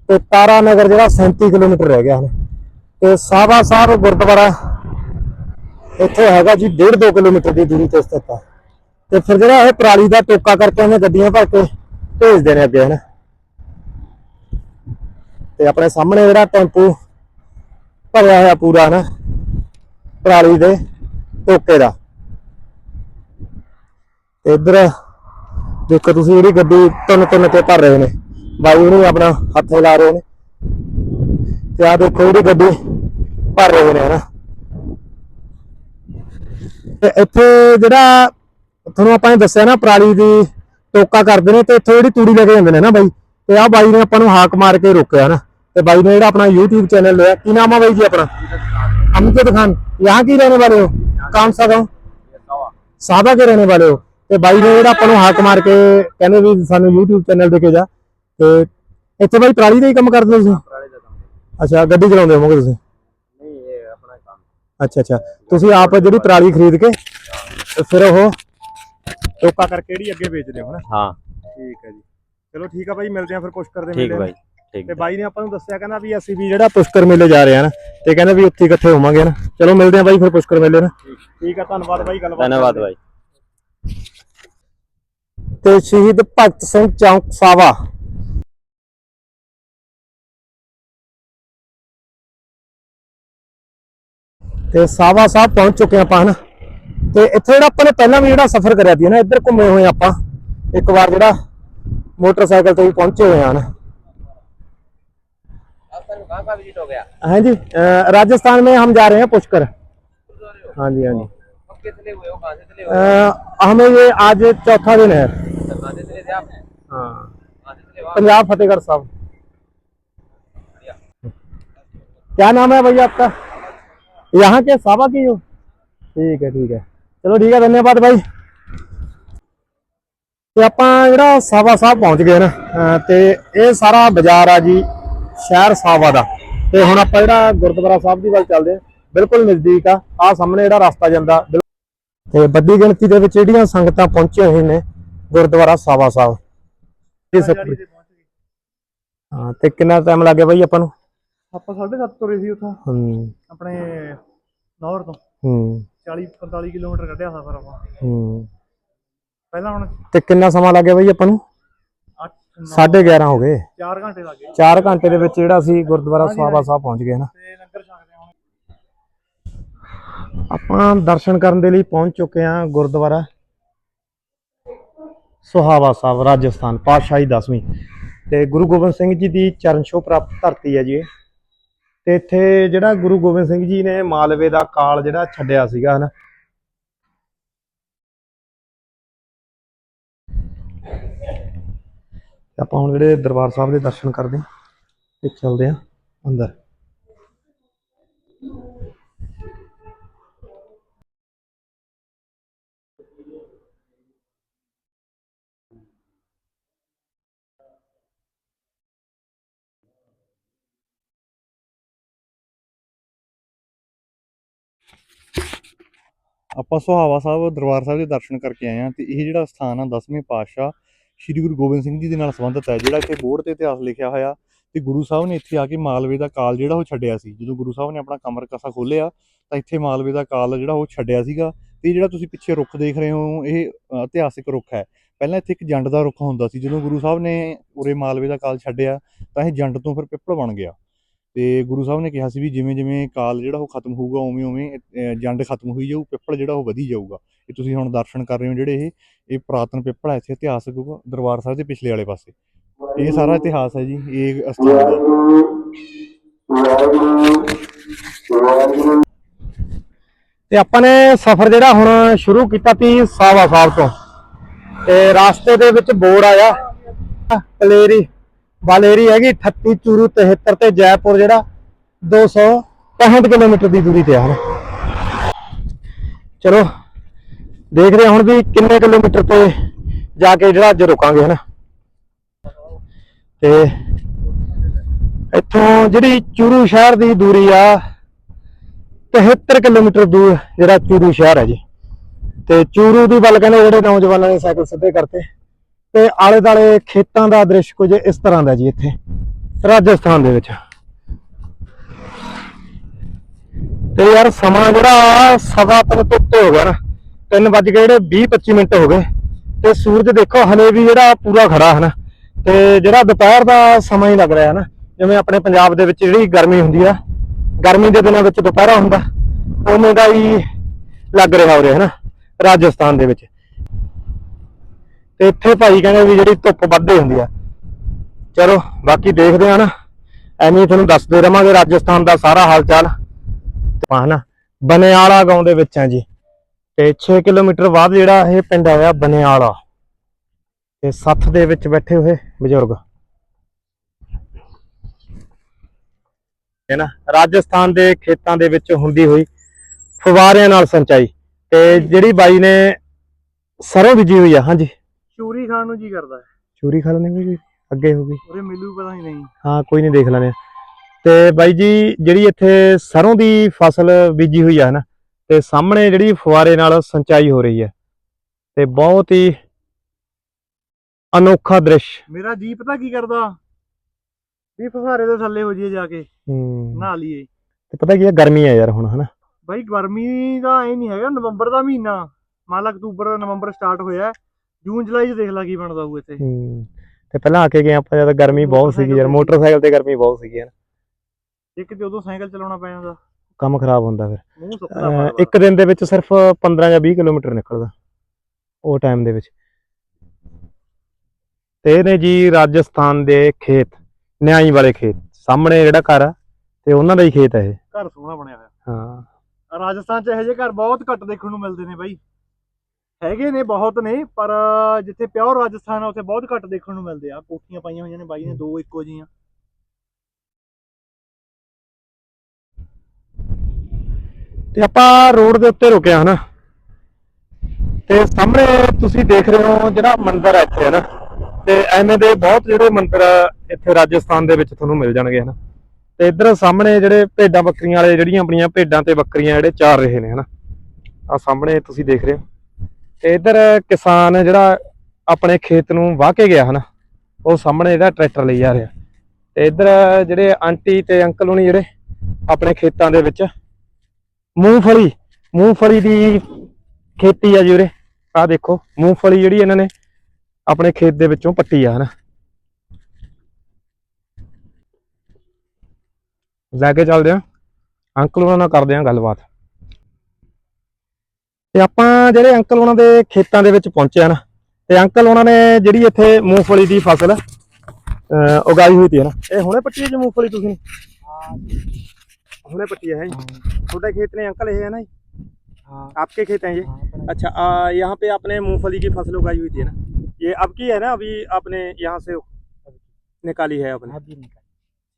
Speaker 1: ਤੇ ਤਾਰਾ ਨਗਰ ਜਿਹੜਾ 37 ਕਿਲੋਮੀਟਰ ਰਹਿ ਗਿਆ ਹਨ ਤੇ ਸਾਵਾ ਸਾਹਿਬ ਗੁਰਦੁਆਰਾ ਇੱਥੇ ਹੈਗਾ ਜੀ 1.5 ਕਿਲੋਮੀਟਰ ਦੀ ਦੂਰੀ ਤੇ ਸਥਿਤ ਹੈ ਤੇ ਫਿਰ ਜਿਹੜਾ ਇਹ ਪਰਾਲੀ ਦਾ ਟੋਕਾ ਕਰਕੇ ਉਹਨੇ ਗੱਡੀਆਂ ਭਰ ਕੇ ਭੇਜਦੇ ਨੇ ਅੱਗੇ, ਹਨ। ਤੇ ਆਪਣੇ ਸਾਹਮਣੇ ਜਿਹੜਾ ਟੈਂਪੂ ਭਰਿਆ ਹੋਇਆ ਪੂਰਾ ਨਾ ਪਰਾਲੀ ਦੇ। ਟੋਕੇ ਦਾ। ਤੇ ਇੱਧਰ ਦੇਖੋ ਤੁਸੀਂ ਜਿਹੜੀ ਗੱਡੀ ਤਿੰਨ ਤਿੰਨ ਤੇ ਭਰ ਰਹੇ ਨੇ। ਬਾਈ ਉਹਨੂੰ ਆਪਣਾ ਹੱਥ ਲਾ ਰਹੇ ਨੇ। ਤੇ ਆ ਦੇਖੋ ਜਿਹੜੀ ਗੱਡੀ ਭਰ ਰਹੇ ਨੇ ਹਨਾ। ਤੇ ਇੱਥੇ ਜਿਹੜਾ ਤੁਹਾਨੂੰ ਆਪਾਂ ਨੇ ਦੱਸਿਆ ਨਾ ਪਰਾਲੀ ਦੀ ਟੋਕਾ ਕਰਦੇ ਨੇ ਤੇ ਇੱਥੇ ਜਿਹੜੀ ਤੂੜੀ ਲੈ ਕੇ ਜਾਂਦੇ ਨੇ ਨਾ ਬਾਈ। ਤੇ ਆ ਬਾਈ ਨੇ ਆਪਾਂ ਨੂੰ ਹਾਕ ਮਾਰ ਕੇ ਰੋਕਿਆ ਨਾ ਤੇ ਬਾਈ ਨੇ ਜਿਹੜਾ ਆਪਣਾ YouTube ਚੈਨਲ ਲਿਆ। ਕੀ ਨਾਮ ਆ ਬਾਈ ਜੀ ਆਪਣਾ? अमजद खान यहाँ की रहने वाले हो कौन सा गाँव सादा के रहने वाले हो ਤੇ ਬਾਈ ਨੇ ਜਿਹੜਾ ਆਪਾਂ ਨੂੰ ਹਾਕ ਮਾਰ ਕੇ ਕਹਿੰਦੇ ਵੀ ਸਾਨੂੰ YouTube ਚੈਨਲ ਦੇ ਕੇ ਜਾ ਤੇ ਇੱਥੇ ਬਾਈ ਪਰਾਲੀ ਦਾ ਹੀ ਕੰਮ ਕਰਦੇ ਹੋ ਤੁਸੀਂ
Speaker 2: ਪਰਾਲੇ ਦਾ ਕੰਮ
Speaker 1: ਅੱਛਾ ਗੱਡੀ ਚਲਾਉਂਦੇ ਹੋਵੋਗੇ ਤੁਸੀਂ
Speaker 2: ਨਹੀਂ ਇਹ ਆਪਣਾ ਕੰਮ
Speaker 1: ਅੱਛਾ ਅੱਛਾ ਤੁਸੀਂ ਆਪ ਜਿਹੜੀ ਪਰਾਲੀ ਖਰੀਦ ਕੇ ਤੇ ਫਿਰ ਉਹ ਟੋਕਾ ਕਰਕੇ ਜਿਹੜੀ ਅੱਗੇ ਵੇਚਦੇ ਹੋ ਹਨਾ
Speaker 2: ਹਾਂ
Speaker 1: ਠੀਕ ਹੈ ਜੀ ਚਲੋ ਠੀਕ ਆ ਬਾਈ ਮਿਲਦੇ ਆ ਫਿਰ ਪੁਸ਼ਕਰ ਦੇ
Speaker 2: ਠੀਕ
Speaker 1: ਮੇਲੇ
Speaker 2: ਬਾਈ ਠੀਕ
Speaker 1: ਤੇ ਬਾਈ ਨੇ ਆਪਾਂ ਨੂੰ ਦੱਸਿਆ ਕਹਿੰਦਾ ਵੀ ਅਸੀਂ ਵੀ ਜਿਹੜਾ ਪੁਸ਼ਕਰ ਮੇਲੇ ਜਾ ਰਹੇ ਹਾਂ ਤੇ ਕਹਿੰਦਾ ਵੀ ਉੱਥੇ ਇਕੱਠੇ ਹੋਵਾਂਗੇ ਹਨ ਚਲੋ ਮਿਲਦੇ ਆ ਬਾਈ ਫਿਰ ਪੁਸ਼ਕਰ ਮੇਲੇ ਨਾ। ਠੀਕ ਆ ਧੰਨਵਾਦ ਬਾਈ ਗੱਲਬਾਤ
Speaker 2: ਧੰਨਵਾਦ ਬਾਈ।
Speaker 1: ਤੇ ਸ਼ਹੀਦ ਭਗਤ ਸਿੰਘ ਚੌਂਕ ਸਾਵਾ ਤੇ ਸਾਵਾ ਸਾਹਿਬ ਪਹੁੰਚ ਚੁੱਕੇ ਆਪਾਂ ਹਨ। ਤੇ ਇੱਥੇ ਜਿਹੜਾ ਆਪਾਂ ਨੇ ਪਹਿਲਾਂ ਵੀ ਜਿਹੜਾ ਸਫ਼ਰ ਕਰਿਆ ਸੀ ਨਾ ਇੱਧਰ ਘੁੰਮੇ ਹੋਏ ਆਪਾਂ। ਇੱਕ ਵਾਰ ਜਿਹੜਾ ਮੋਟਰਸਾਈਕਲ ਤੇ ਵੀ ਪਹੁੰਚੇ ਹੋਏ ਹਨ।
Speaker 2: कहाँ का विजिट हो गया
Speaker 1: हाँ जी अ, राजस्थान में हम जा रहे हैं पुष्कर हाँ जी हाँ जी
Speaker 2: कब के चले हुए हो कहाँ से चले
Speaker 1: अ, हमें ये आज चौथा दिन है
Speaker 2: हुए कहाँ से चले थे आप
Speaker 1: हाँ
Speaker 2: कहाँ से चले वहाँ
Speaker 1: पंजाब फतेहगढ़ साहब क्या नाम है भैया आपका यहाँ के सावा की हो ठीक है ठीक है चलो ठीक है धन्यवाद भाई ਤੇ ਆਪਾਂ ਜਿਹੜਾ ਸਾਵਾ ਸਾਹਿਬ ਪਹੁੰਚ ਗਏ ਨਾ ਅਹ ਤੇ ਇਹ ਸਾਰਾ ਬਾਜ਼ਾਰ ਆ ਜੀ ਸ਼ਹਿਰ ਸਾਵਾ ਦਾ। ਤੇ ਹੁਣ ਆਪਾਂ ਜਿਹੜਾ ਗੁਰਦੁਆਰਾ ਸਾਹਿਬ ਦੀ ਵੱਲ ਚੱਲਦੇ ਹਾਂ ਬਿਲਕੁਲ ਨਜ਼ਦੀਕ ਆ। ਆ ਸਾਹਮਣੇ ਜਿਹੜਾ ਰਸਤਾ ਜਾਂਦਾ ਤੇ ਵੱਡੀ ਗਿਣਤੀ ਦੇ ਵਿੱਚ ਜਿਹੜੀਆਂ ਸੰਗਤਾਂ ਪਹੁੰਚੀਆਂ ਹੋਈਆਂ ਨੇ ਗੁਰਦੁਆਰਾ ਸਾਵਾ ਸਾਹਿਬ। ਸਭ
Speaker 3: ਜਾਰੀ ਤੇ
Speaker 1: ਹਾਂ ਕਿੰਨਾ ਟਾਈਮ ਲੱਗ ਗਿਆ ਬਾਈ ਆਪਾਂ ਨੂੰ?
Speaker 3: ਆਪਾਂ 7:30 ਤੁਰੇ ਸੀ ਉੱਥੋਂ।
Speaker 1: ਹੂੰ।
Speaker 3: ਆਪਣੇ ਨੌਰ ਤੋਂ।
Speaker 1: ਹੂੰ।
Speaker 3: 40 45 ਕਿਲੋਮੀਟਰ ਕੱਢਿਆ ਸਫ਼ਰ ਆਪਾਂ।
Speaker 1: ਹੂੰ।
Speaker 3: ਪਹਿਲਾਂ ਹੁਣ
Speaker 1: ਤੇ ਕਿੰਨਾ ਸਮਾਂ ਲੱਗ ਗਿਆ ਬਾਈ ਆਪਾਂ ਨੂੰ?
Speaker 3: 8
Speaker 1: 11:30 ਹੋ ਗਏ।
Speaker 3: 4 ਘੰਟੇ ਲੱਗ ਗਏ।
Speaker 1: 4 ਘੰਟੇ ਦੇ ਵਿੱਚ ਜਿਹੜਾ ਅਸੀਂ ਗੁਰਦੁਆਰਾ ਸਾਵਾ ਸਾਹਿਬ ਪਹੁੰਚ ਗਏ ਨਾ।
Speaker 3: ਤੇ ਲੰਗਰ ਛਕਦੇ ਹੁਣ
Speaker 1: ਆਪਾਂ ਦਰਸ਼ਨ ਕਰਨ ਦੇ ਲਈ ਪਹੁੰਚ ਚੁੱਕੇ ਹਾਂ ਗੁਰਦੁਆਰਾ ਸੁਹਾਵਾ ਸਾਹਿਬ ਰਾਜਸਥਾਨ ਪਾਤਸ਼ਾਹੀ 10ਵੀਂ ਤੇ ਗੁਰੂ ਗੋਬਿੰਦ ਸਿੰਘ ਜੀ ਦੀ ਚਰਨ ਛੋਹ ਪ੍ਰਾਪਤ ਧਰਤੀ ਹੈ ਜੀ ਇਹ। ਤੇ ਇੱਥੇ ਜਿਹੜਾ ਗੁਰੂ ਗੋਬਿੰਦ ਸਿੰਘ ਜੀ ਨੇ ਮਾਲਵੇ ਦਾ ਕਾਲ ਜਿਹੜਾ ਛੱਡਿਆ ਸੀਗਾ ਹਨਾ ਤੇ ਆਪਾਂ ਹੁਣ ਜਿਹੜੇ ਦਰਬਾਰ ਸਾਹਿਬ ਦੇ ਦਰਸ਼ਨ ਕਰਦੇ ਹਾਂ ਤੇ ਚੱਲਦੇ ਹਾਂ ਅੰਦਰ।
Speaker 3: ਆਪਾਂ ਸੁਹਾਵਾ ਸਾਹਿਬ ਦਰਬਾਰ ਸਾਹਿਬ ਦੇ ਦਰਸ਼ਨ ਕਰਕੇ ਆਏ ਆ ਤੇ ਇਹ ਜਿਹੜਾ ਸਥਾਨ ਆ 10ਵੇਂ ਪਾਤਸ਼ਾਹ ਸ੍ਰੀ ਗੁਰੂ ਗੋਬਿੰਦ ਸਿੰਘ ਜੀ ਦੇ ਨਾਲ ਸੰਬੰਧਿਤ ਹੈ, ਜਿਹੜਾ ਇੱਥੇ ਬੋਰਡ ਤੇ ਇਤਿਹਾਸ ਲਿਖਿਆ ਹੋਇਆ ਤੇ ਗੁਰੂ ਸਾਹਿਬ ਨੇ ਇੱਥੇ ਆ ਕੇ ਮਾਲਵੇ ਦਾ ਕਾਲ ਜਿਹੜਾ ਉਹ ਛੱਡਿਆ ਸੀ। ਜਦੋਂ ਗੁਰੂ ਸਾਹਿਬ ਨੇ ਆਪਣਾ ਕਮਰ ਕਸਾ ਖੋਲਿਆ ਤਾਂ ਇੱਥੇ ਮਾਲਵੇ ਦਾ ਕਾਲ ਜਿਹੜਾ ਉਹ ਛੱਡਿਆ ਸੀਗਾ ਤੇ ਜਿਹੜਾ ਤੁਸੀਂ ਪਿੱਛੇ ਰੁੱਖ ਦੇਖ ਰਹੇ ਹੋ, ਇਹ ਇਤਿਹਾਸਿਕ ਰੁੱਖ ਹੈ। ਪਹਿਲਾਂ ਇੱਥੇ ਇੱਕ ਜੰਡ ਦਾ ਰੁੱਖ ਹੁੰਦਾ ਸੀ, ਜਦੋਂ ਗੁਰੂ ਸਾਹਿਬ ਨੇ ਉਰੇ ਮਾਲਵੇ ਦਾ ਕਾਲ ਛੱਡਿਆ, ਤਾਂ ਇਹ ਜੰਡ ਤੋਂ ਫਿਰ ਪਿੱਪਲ ਬਣ ਗਿਆ। ਤੇ ਗੁਰੂ ਸਾਹਿਬ ਨੇ ਕਿਹਾ ਸੀ ਵੀ ਜਿਵੇਂ ਜਿਵੇਂ ਕਾਲ ਜਿਹੜਾ ਉਹ ਖਤਮ ਹੋਊਗਾ, ਉਵੇਂ ਉਵੇਂ ਜੰਡ ਖਤਮ ਹੋਈ ਜਾਊ, ਪਿੱਪਲ ਜਿਹੜਾ ਉਹ ਵਧੀ ਜਾਊਗਾ। ਇਹ ਤੁਸੀਂ ਹੁਣ ਦਰਸ਼ਨ ਕਰ ਰਹੇ ਹੋ ਜਿਹੜੇ ਇਹ ਇਹ ਪੁਰਾਤਨ ਪਿੱਪਲ ਹੈ ਇੱਥੇ ਇਤਿਹਾਸਕ ਦਰਬਾਰ ਸਾਹਿਬ ਦੇ ਪਿਛਲੇ ਵਾਲੇ ਪਾਸੇ। ਇਹ ਸਾਰਾ ਇਤਿਹਾਸ ਹੈ ਜੀ, ਇਹ ਅਸਥਾਨ ਦਾ
Speaker 1: ਤੇ ਆਪਾਂ ਨੇ ਸਫ਼ਰ ਜਿਹੜਾ ਹੁਣ ਸ਼ੁਰੂ ਕੀਤਾ ਸੀ ਸਾਵਾ ਸਾਹਿਬ ਤੋਂ। ਤੇ ਰਾਸਤੇ ਦੇ ਵਿੱਚ ਬੋਰ ਆਇਆ, ਕਲੇਰੀ। ਬਾਲੇਰੀ ਹੈਗੀ 38 ਚੂਰੂ 73 ਤੇ ਜੈਪੁਰ ਜਿਹੜਾ 265 ਕਿਲੋਮੀਟਰ ਦੀ ਦੂਰੀ ਤੇ ਆ ਚਲੋ, ਦੇਖਦੇ ਹਾਂ ਹੁਣ ਵੀ ਕਿੰਨੇ ਕਿਲੋਮੀਟਰ ਤੇ ਜਾ ਕੇ ਜਿਹੜਾ ਅੱਜ ਰੁਕਾਂਗੇ ਹਨਾ। ਤੇ ਇੱਥੋਂ ਜਿਹੜੀ ਚੂਰੂ ਸ਼ਹਿਰ ਦੀ ਦੂਰੀ ਆ 73 ਕਿਲੋਮੀਟਰ ਦੂਰ ਜਿਹੜਾ ਚੂਰੂ ਸ਼ਹਿਰ ਹੈ ਜੀ। ਤੇ ਚੂਰੂ ਦੀ ਵੱਲ ਕਹਿੰਦੇ ਜਿਹੜੇ ਨੌਜਵਾਨਾਂ ਨੇ ਸਾਈਕਲ ਸਿੱਧੇ ਕਰਤੇ। ਤੇ ਆਲੇ ਦਾਲੇ ਖੇਤਾਂ ਦਾ ਦ੍ਰਿਸ਼ ਕੁਝ ਇਸ ਤਰ੍ਹਾਂ ਦਾ ਜੀ ਇੱਥੇ, ਰਾਜਸਥਾਨ ਦੇ ਵਿੱਚ। ਤੇ ਯਾਰ ਸਮਾਂ ਜਿਹੜਾ ਸਵਾ ਤਿੰਨ ਤੋਂ ਹੋ ਗਿਆ ਨਾ 3 ਵੱਜ ਕੇ ਜਿਹੜੇ 20 25 ਮਿੰਟ ਹੋ ਗਏ। ਤੇ ਸੂਰਜ ਦੇਖੋ, ਹਲੇ ਵੀ ਜਿਹੜਾ ਪੂਰਾ ਖੜਾ ਹੈ ਨਾ। ਤੇ ਜਿਹੜਾ ਦੁਪਹਿਰ ਦਾ ਸਮਾਂ ਹੀ ਲੱਗ ਰਿਹਾ ਹੈ ਨਾ, ਜਿਵੇਂ ਆਪਣੇ ਪੰਜਾਬ ਦੇ ਵਿੱਚ ਜਿਹੜੀ ਗਰਮੀ ਹੁੰਦੀ ਆ, ਗਰਮੀ ਦੇ ਦਿਨਾਂ ਵਿੱਚ ਦੁਪਹਿਰਾ ਹੁੰਦਾ, ਉਵੇਂ ਦਾ ਹੀ ਲੱਗ ਰਿਹਾ ਹੋ ਰਿਹਾ ਹੈ ਨਾ, ਰਾਜਸਥਾਨ ਦੇ ਵਿੱਚ। ਤੇ ਇੱਥੇ ਭਾਈ ਕਹਿੰਦੇ ਵੀ ਜਿਹੜੀ ਧੁੱਪ ਵੱਧਦੀ ਹੁੰਦੀ ਆ। ਚਲੋ, ਬਾਕੀ ਦੇਖਦੇ ਆ ਨਾ। ਐਵੇਂ ਤੁਹਾਨੂੰ ਦੱਸਦੇ ਰਵਾਂਗੇ ਰਾਜਸਥਾਨ ਦਾ ਸਾਰਾ ਹਾਲ ਚਾਲ ਤੇ ਬਨਿਆਲਾ ਗਾਉਂ ਦੇ ਵਿੱਚ ਆ ਜੀ। ਤੇ 6 ਕਿਲੋਮੀਟਰ ਬਾਅਦ ਜਿਹੜਾ ਇਹ ਪਿੰਡ ਆਇਆ ਬਨਿਆਲਾ। ਤੇ ਸੱਥ ਦੇ ਵਿੱਚ ਬੈਠੇ ਹੋਏ ਬਜ਼ੁਰਗ। ਹੈ ਨਾ, ਰਾਜਸਥਾਨ ਦੇ ਖੇਤਾਂ ਦੇ ਵਿੱਚ ਹੁੰਦੀ ਹੋਈ ਫਵਾਰਿਆਂ ਨਾਲ ਸਿੰਚਾਈ। ਤੇ ਜਿਹੜੀ ਬਾਈ ਨੇ ਸਰੋਂ ਬੀਜੀ ਹੋਈ ਆ, ਹਾਂਜੀ।
Speaker 3: ਚੂਰੀ ਖਾਣ ਨੂੰ ਜੀ ਕਰਦਾ
Speaker 1: ਚੂਰੀ ਖਾ ਲੈਣੇ ਕੋਈ ਅੱਗੇ ਹੋ ਗਈ।
Speaker 3: ਉਰੇ ਮਿਲੂ ਪਤਾ ਹੀ ਨਹੀਂ।
Speaker 1: ਹਾਂ ਕੋਈ ਨਹੀਂ ਦੇਖ ਲੈਣੇ। ਤੇ ਬਾਈ ਜੀ ਜਿਹੜੀ ਇੱਥੇ ਸਰੋਂ ਦੀ ਫਸਲ ਬੀਜੀ ਹੋਈ ਆ ਨਾ ਤੇ ਸਾਹਮਣੇ ਜਿਹੜੀ ਫੁਆਰੇ ਨਾਲ ਸਿੰਚਾਈ ਹੋ ਰਹੀ ਹੈ। ਤੇ ਬਹੁਤ ਹੀ ਅਨੋਖਾ ਦ੍ਰਿਸ਼।
Speaker 3: ਮੇਰਾ ਜੀ ਪਤਾ ਕੀ ਕਰਦਾ? ਵੀ ਫਸਾਰੇ ਦੇ ਥੱਲੇ ਹੋ ਜਾਈਏ ਜਾ ਕੇ।
Speaker 1: ਹੂੰ।
Speaker 3: ਨਹਾ ਲਈਏ।
Speaker 1: ਤੇ ਪਤਾ ਕੀ ਹੈ ਗਰਮੀ ਆ ਯਾਰ ਹੁਣ ਹਨਾ?
Speaker 3: ਬਾਈ ਗਰਮੀ ਦਾ ਇਹ ਨਹੀਂ ਹੈਗਾ ਨਵੰਬਰ ਦਾ ਮਹੀਨਾ। ਮੰਨ ਲਾ ਅਕਤੂਬਰ ਨਵੰਬਰ ਸਟਾਰਟ ਹੋਇਆ। ਜੂਨ ਜੁਲਾਈ ਚ ਦੇਖ ਲਾ ਕੀ ਬਣਦਾ ਹੋਊ ਇੱਥੇ।
Speaker 1: ਹੂੰ ਤੇ ਪਹਿਲਾਂ ਆ ਕੇ ਗਏ ਆਪਾਂ ਜਦ ਗਰਮੀ ਬਹੁਤ ਸੀਗੀ ਯਾਰ ਮੋਟਰਸਾਈਕਲ ਤੇ ਗਰਮੀ ਬਹੁਤ ਸੀਗੀ ਯਾਰ।
Speaker 3: ਜੇ ਕਿਤੇ ਉਦੋਂ ਸਾਈਕਲ ਚਲਾਉਣਾ ਪੈ ਜਾਂਦਾ।
Speaker 1: ਕੰਮ ਖਰਾਬ ਹੁੰਦਾ ਫਿਰ। ਇੱਕ ਦਿਨ ਦੇ ਵਿੱਚ ਸਿਰਫ 15 ਜਾਂ 20 ਕਿਲੋਮੀਟਰ ਨਿਕਲਦਾ ਉਹ ਟਾਈਮ ਦੇ ਵਿੱਚ। ਤੇ ਨੇ ਜੀ ਰਾਜਸਥਾਨ ਦੇ ਖੇਤ ਨਿਆਈ ਵਾਲੇ ਖੇਤ। ਸਾਹਮਣੇ ਜਿਹੜਾ ਘਰ ਆ ਤੇ ਉਹਨਾਂ ਦਾ ਹੀ ਖੇਤ ਹੈ ਇਹ।
Speaker 3: ਘਰ ਸੋਹਣਾ ਬਣਿਆ ਹੋਇਆ।
Speaker 1: ਹਾਂ।
Speaker 3: ਰਾਜਸਥਾਨ ਚ ਇਹੋ ਜਿਹੇ ਘਰ ਬਹੁਤ ਘੱਟ ਦੇਖਣ ਨੂੰ ਮਿਲਦੇ ਨੇ ਬਾਈ। ਹੈਗੇ ਨੇ ਬਹੁਤ ਨੇ, ਪਰ ਜਿੱਥੇ ਪਿਓਰ ਰਾਜਸਥਾਨ ਆ, ਉੱਥੇ ਬਹੁਤ ਘੱਟ ਦੇਖਣ ਨੂੰ ਮਿਲਦੇ ਆ। ਕੋਠੀਆਂ ਪਾਈਆਂ ਹੋਈਆਂ ਨੇ ਬਾਈ ਨੇ, ਦੋ ਇੱਕੋ ਜਿਹੀਆਂ।
Speaker 1: ਤੇ ਆਪਾਂ ਰੋਡ ਦੇ ਉੱਤੇ ਰੁਕਿਆ ਹਨਾ? ਤੇ ਸਾਹਮਣੇ ਤੁਸੀਂ ਦੇਖ ਰਹੇ ਹੋ ਜਿਹੜਾ ਮੰਦਿਰ ਹੈ ਇੱਥੇ, ਹਨਾ? ਤੇ ਐਵੇਂ ਦੇ ਬਹੁਤ ਜਿਹੜੇ ਮੰਦਿਰ ਇੱਥੇ ਰਾਜਸਥਾਨ ਦੇ ਵਿੱਚ ਤੁਹਾਨੂੰ ਮਿਲ ਜਾਣਗੇ, ਹਨਾ? ਤੇ ਇੱਧਰ ਸਾਹਮਣੇ ਜਿਹੜੇ ਭੇਡਾਂ ਬੱਕਰੀਆਂ ਵਾਲੇ, ਜਿਹੜੀਆਂ ਆਪਣੀਆਂ ਭੇਡਾਂ ਤੇ ਬੱਕਰੀਆਂ ਜਿਹੜੇ ਚਾਰ ਰਹੇ ਨੇ, ਹਨਾ? ਆ ਸਾਹਮਣੇ ਤੁਸੀਂ ਦੇਖ ਰਹੇ ਹੋ। ਤੇ ਇੱਧਰ ਕਿਸਾਨ ਜਿਹੜਾ ਆਪਣੇ ਖੇਤ ਨੂੰ ਵਾਹ ਕੇ ਗਿਆ ਹਨਾ, ਉਹ ਸਾਹਮਣੇ ਜਿਹੜਾ ਟਰੈਕਟਰ ਲਈ ਜਾ ਰਿਹਾ। ਤੇ ਇੱਧਰ ਜਿਹੜੇ ਆਂਟੀ ਤੇ ਅੰਕਲ ਹੋਣੀ ਜਿਹੜੇ ਆਪਣੇ ਖੇਤਾਂ ਦੇ ਵਿੱਚ, ਮੂੰਗਫਲੀ ਮੂੰਗਫਲੀ ਦੀ ਖੇਤੀ ਆ ਜੀ ਉਰੇ। ਆ ਦੇਖੋ, ਮੂੰਗਫਲੀ ਜਿਹੜੀ ਇਹਨਾਂ ਨੇ ਆਪਣੇ ਖੇਤ ਦੇ ਵਿੱਚੋਂ ਪੱਟੀ ਆ ਹਨਾ। ਲੈ ਕੇ ਚੱਲਦੇ ਆ ਅੰਕਲ ਉਹਨਾਂ ਨਾਲ ਕਰਦੇ ਆ ਗੱਲਬਾਤ। ਤੇ ਆਪਾਂ ਜਿਹੜੇ ਅੰਕਲ ਉਹਨਾਂ ਦੇ ਖੇਤਾਂ ਦੇ ਵਿੱਚ ਪਹੁੰਚੇ ਆ ਨਾ ਤੇ ਅੰਕਲ ਉਹਨਾਂ ਨੇ ਜਿਹੜੀ ਇੱਥੇ ਮੂੰਗਫਲੀ ਦੀ ਫਸਲ ਅਹ, ਉਗਾਈ ਹੋਈ ਸੀ ਨਾ ਇਹ ਹੁਣੇ ਪੱਟੀ ਹੈ ਜੀ ਮੂੰਗਫਲੀ ਤੁਸੀਂ ਹੁਣੇ पट्टी है छोटे खेत ने अंकल है ना
Speaker 2: हाँ
Speaker 1: आपके खेत हैं ये अच्छा आ, यहाँ पे आपने मूंगफली की फसल उगाई हुई थी ना ये अब की है ना अभी आपने यहाँ से निकाली है आपने
Speaker 2: अभी निकल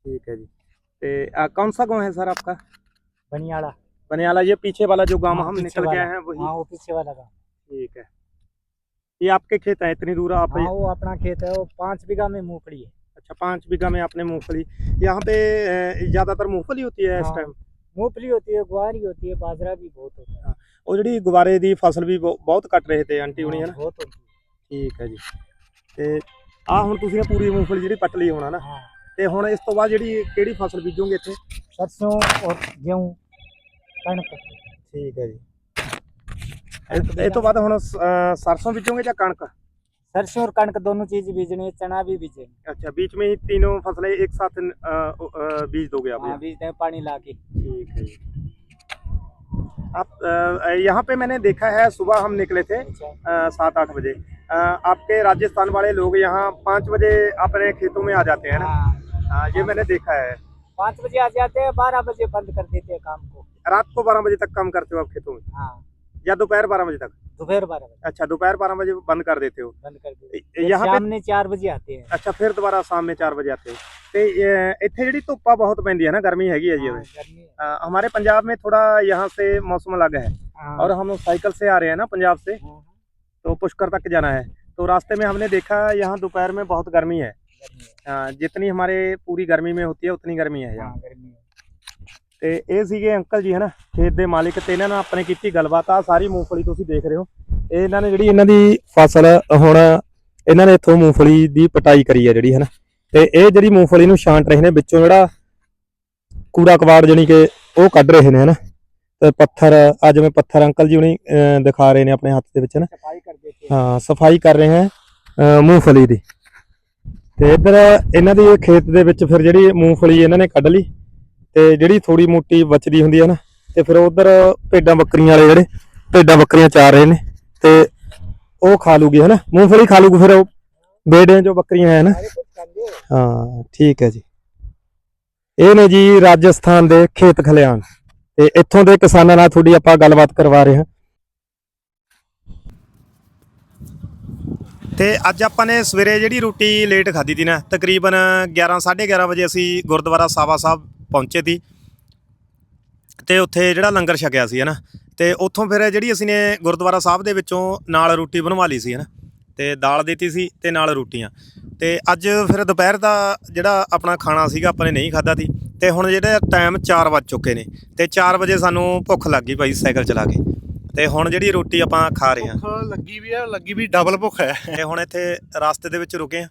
Speaker 1: ठीक है जी ते, आ, कौन सा गाँव है सर आपका
Speaker 2: बनियाड़ा
Speaker 1: बनियाला ये पीछे वाला जो गाँव
Speaker 2: हाँ,
Speaker 1: हम
Speaker 2: पीछे
Speaker 1: निकल गए
Speaker 2: वाला।
Speaker 1: हैं वही
Speaker 2: हाँ वो पीछे वाला का
Speaker 1: ठीक है ये आपके खेत हैं इतनी दूर आप
Speaker 2: हाँ वो अपना खेत है वो पाँच बीघा में मूंगफली है
Speaker 1: अच्छा पाँच बीघा में आपने मूंगफली यहाँ पे अ, ज्यादातर मूंगफली होती है इस
Speaker 2: हाँ।
Speaker 1: टाइम
Speaker 2: मूंगफली होती है गुआरी होती है बाजरा भी बहुत होता है
Speaker 1: ਉਹ ਜਿਹੜੀ ਗੁਬਾਰੇ ਦੀ ਫਸਲ ਵੀ ਬਹੁ- ਬਹੁਤ ਕੱਟ ਰਹੇ ਤੇ ਆਂਟੀ ਹੁਣੀ ਹੈ ਨਾ
Speaker 2: हाँ, बहुत होती
Speaker 1: ਠੀਕ ਹੈ ਜੀ ਤੇ ਆ ਹੁਣ ਤੁਸੀਂ ਇਹ ਪੂਰੀ ਮੂੰਗਫਲੀ ਜਿਹੜੀ ਪੱਟ ਲਈ ਹੋਣਾ ਨਾ
Speaker 2: है हाँ
Speaker 1: ਤੇ ਹੁਣ ਇਸ ਤੋਂ ਬਾਅਦ ਜਿਹੜੀ ਕਿਹੜੀ ਫਸਲ ਬੀਜੋਗੇ ਇੱਥੇ
Speaker 2: सरसों और गेहूँ कणक
Speaker 1: ਠੀਕ ਹੈ ਜੀ ਇਹ- ਇਹ ਤੋਂ ਬਾਅਦ ਹੁਣ ਅ, ਸਰਸੋਂ ਬੀਜੋਗੇ ਜਾਂ ਕਣਕ
Speaker 2: सरसों और कणक दोनों चीज बीजनी है चना भी बीजेंगे
Speaker 1: अच्छा बीच में ही तीनों फसलें एक साथ अ, अ, बीज दोगे आप
Speaker 2: हाँ
Speaker 1: यहाँ?
Speaker 2: बीजते हैं पानी ला के
Speaker 1: ठीक है जी आप अ, यहाँ पे मैंने देखा है सुबह हम निकले थे
Speaker 2: अच्छा
Speaker 1: अ, सात आठ बजे अ, आपके राजस्थान वाले लोग यहाँ पाँच बजे अपने खेतों में आ जाते हैं ना
Speaker 2: हाँ
Speaker 1: हाँ, ये मैंने देखा है
Speaker 2: पाँच बजे आ जाते हैं बारह बजे बंद कर देते हैं काम को
Speaker 1: रात को बारह बजे तक काम करते हो आप खेतों में
Speaker 2: हाँ
Speaker 1: या दोपहर बारह बजे तक
Speaker 2: दोपहर बारह बजे
Speaker 1: अच्छा दोपहर बारह बजे बंद कर देते हो
Speaker 2: बंद कर देते
Speaker 1: ਇਹ-
Speaker 2: हैं
Speaker 1: यहाँ पे
Speaker 2: शाम ने चार बजे आते हैं
Speaker 1: ਅੱਛਾ ਫਿਰ ਦੁਬਾਰਾ ਸ਼ਾਮ में 4 ਵਜੇ ਆਤੇ ਹੋ ਤੇ ਇਹ- ਇੱਥੇ ਜਿਹੜੀ ਧੁੱਪਾ ਬਹੁਤ ਪੈਂਦੀ ਹੈ ਨਾ ਗਰਮੀ ਹੈਗੀ ਹੈ ਜੀ
Speaker 2: हाँ,
Speaker 1: अभी।
Speaker 2: गर्मी है
Speaker 1: अ, हमारे पंजाब में थोड़ा यहाँ से मौसम अलग है
Speaker 2: हाँ,
Speaker 1: और हम साइकिल से आ रहे हैं ना पंजाब से
Speaker 2: हाँ,
Speaker 1: तो पुष्कर तक जाना है तो रास्ते में हमने देखा यहाँ दोपहर में बहुत गर्मी है
Speaker 2: गर्मी है
Speaker 1: अ, जितनी हमारे पूरी गर्मी में होती है उतनी गर्मी है यहाँ
Speaker 2: हाँ गर्मी है
Speaker 1: ਤੇ ਇਹ ਸੀਗੇ ਅੰਕਲ ਜੀ ਹਨਾ ਖੇਤ ਦੇ ਮਾਲਕ ਤੇ ਇਹਨਾਂ ਨਾਲ ਆਪਣੇ ਕੀਤੀ ਗੱਲਬਾਤ। ਆ ਸਾਰੀ ਮੂੰਗਫਲੀ ਤੁਸੀਂ ਦੇਖ ਰਹੇ ਹੋ। ਇਹ ਇਹਨਾਂ ਨੇ ਜਿਹੜੀ ਇਹਨਾਂ ਦੀ ਫਸਲ ਹੁਣ ਇਹਨਾਂ ਨੇ ਇੱਥੋਂ ਮੂੰਗਫਲੀ ਦੀ ਪਟਾਈ ਕਰੀ ਹੈ ਜਿਹੜੀ ਹਨਾ। ਤੇ ਇਹ ਜਿਹੜੀ ਮੂੰਗਫਲੀ ਨੂੰ ਛਾਂਟ ਰਹੇ ਨੇ ਵਿੱਚੋਂ ਜਿਹੜਾ ਕੂੜਾ ਕਵਾੜ ਜਾਨੀ ਕਿ ਉਹ ਕੱਢ ਰਹੇ ਨੇ ਹਨਾ। ਤੇ ਪੱਥਰ ਆ ਜਿਵੇਂ ਪੱਥਰ ਅੰਕਲ ਜੀ ਹੁਣੀ ਦਿਖਾ ਰਹੇ ਨੇ ਆਪਣੇ ਹੱਥ ਦੇ ਵਿੱਚ ਹਨਾ।
Speaker 2: ਸਫ਼ਾਈ ਕਰਦੇ
Speaker 1: ਹਾਂ ਸਫ਼ਾਈ ਕਰ ਰਹੇ ਹੈ ਮੂੰਗਫਲੀ ਦੀ। ਤੇ ਇਧਰ ਇਹਨਾਂ ਦੀ ਖੇਤ ਦੇ ਵਿੱਚ ਫਿਰ ਜਿਹੜੀ ਮੂੰਗਫਲੀ ਇਹਨਾਂ ਨੇ ਕੱਢ ਲਈ ਤੇ ਜਿਹੜੀ ਥੋੜੀ ਮੋਟੀ ਬਚਦੀ ਹੁੰਦੀ ਹੈ ਨਾ, ਤੇ ਫਿਰ ਉਧਰ ਭੇਡਾਂ ਬੱਕਰੀਆਂ ਵਾਲੇ ਜਿਹੜੇ, ਭੇਡਾਂ ਬੱਕਰੀਆਂ ਚਾਰ ਰਹੇ ਨੇ, ਤੇ ਉਹ ਖਾ ਲੂਗੀ ਹੈ ਨਾ ਮੂੰਗਫਲੀ ਖਾ ਲੂਗੀ ਫਿਰ ਉਹ, ਬੇੜਿਆਂ ਚੋਂ ਬੱਕਰੀਆਂ ਹੈ ਨਾ? ਹਾਂ, ਠੀਕ ਹੈ ਜੀ। ਇਹ ਨੇ ਜੀ ਰਾਜਸਥਾਨ ਦੇ ਖੇਤ ਖਲਿਆਣ, ਤੇ ਇੱਥੋਂ ਦੇ ਕਿਸਾਨਾਂ ਨਾਲ ਥੋੜੀ ਆਪਾਂ ਗੱਲਬਾਤ ਕਰਵਾ ਰਹੇ ਹਾਂ। ਤੇ ਅੱਜ ਆਪਾਂ ਨੇ ਸਵੇਰੇ ਜਿਹੜੀ ਰੋਟੀ ਲੇਟ ਖਾਧੀ ਸੀ ਨਾ, ਤਕਰੀਬਨ 11 11:30 ਵਜੇ ਅਸੀਂ ਗੁਰਦੁਆਰਾ ਸਾਵਾ ਸਾਹਿਬ ਪਹੁੰਚੇ ਤੀ
Speaker 4: ਤੇ ਉੱਥੇ ਜਿਹੜਾ ਲੰਗਰ ਛਕਿਆ ਸੀ ਹਨਾ ਤੇ ਉੱਥੋਂ ਫਿਰ ਜਿਹੜੀ ਅਸੀਂ ਨੇ ਗੁਰਦੁਆਰਾ ਸਾਹਿਬ ਦੇ ਵਿੱਚੋਂ ਨਾਲ ਰੋਟੀ ਬਣਵਾ ਲਈ ਸੀ ਹਨਾ ਤੇ ਦਾਲ ਦਿੱਤੀ ਸੀ ਤੇ ਨਾਲ ਰੋਟੀਆਂ। ਤੇ ਅੱਜ ਫਿਰ ਦੁਪਹਿਰ ਦਾ ਜਿਹੜਾ ਆਪਣਾ ਖਾਣਾ ਸੀਗਾ ਆਪਾਂ ਨੇ ਨਹੀਂ ਖਾਦਾ ਸੀ। ਤੇ ਹੁਣ ਜਿਹੜੇ ਟਾਈਮ 4 ਵੱਜ ਚੁੱਕੇ ਨੇ। ਤੇ 4 ਵਜੇ ਸਾਨੂੰ ਭੁੱਖ ਲੱਗ ਗਈ ਭਾਈ ਸਾਈਕਲ ਚਲਾ ਕੇ। ਤੇ ਹੁਣ ਜਿਹੜੀ ਰੋਟੀ ਆਪਾਂ ਖਾ ਰਹੇ ਹਾਂ।
Speaker 3: ਭੁੱਖ ਲੱਗੀ ਵੀ ਆ ਲੱਗੀ ਵੀ ਡਬਲ ਭੁੱਖ ਹੈ।
Speaker 4: ਤੇ ਹੁਣ ਇੱਥੇ ਰਸਤੇ ਦੇ ਵਿੱਚ ਰੁਕੇ ਆ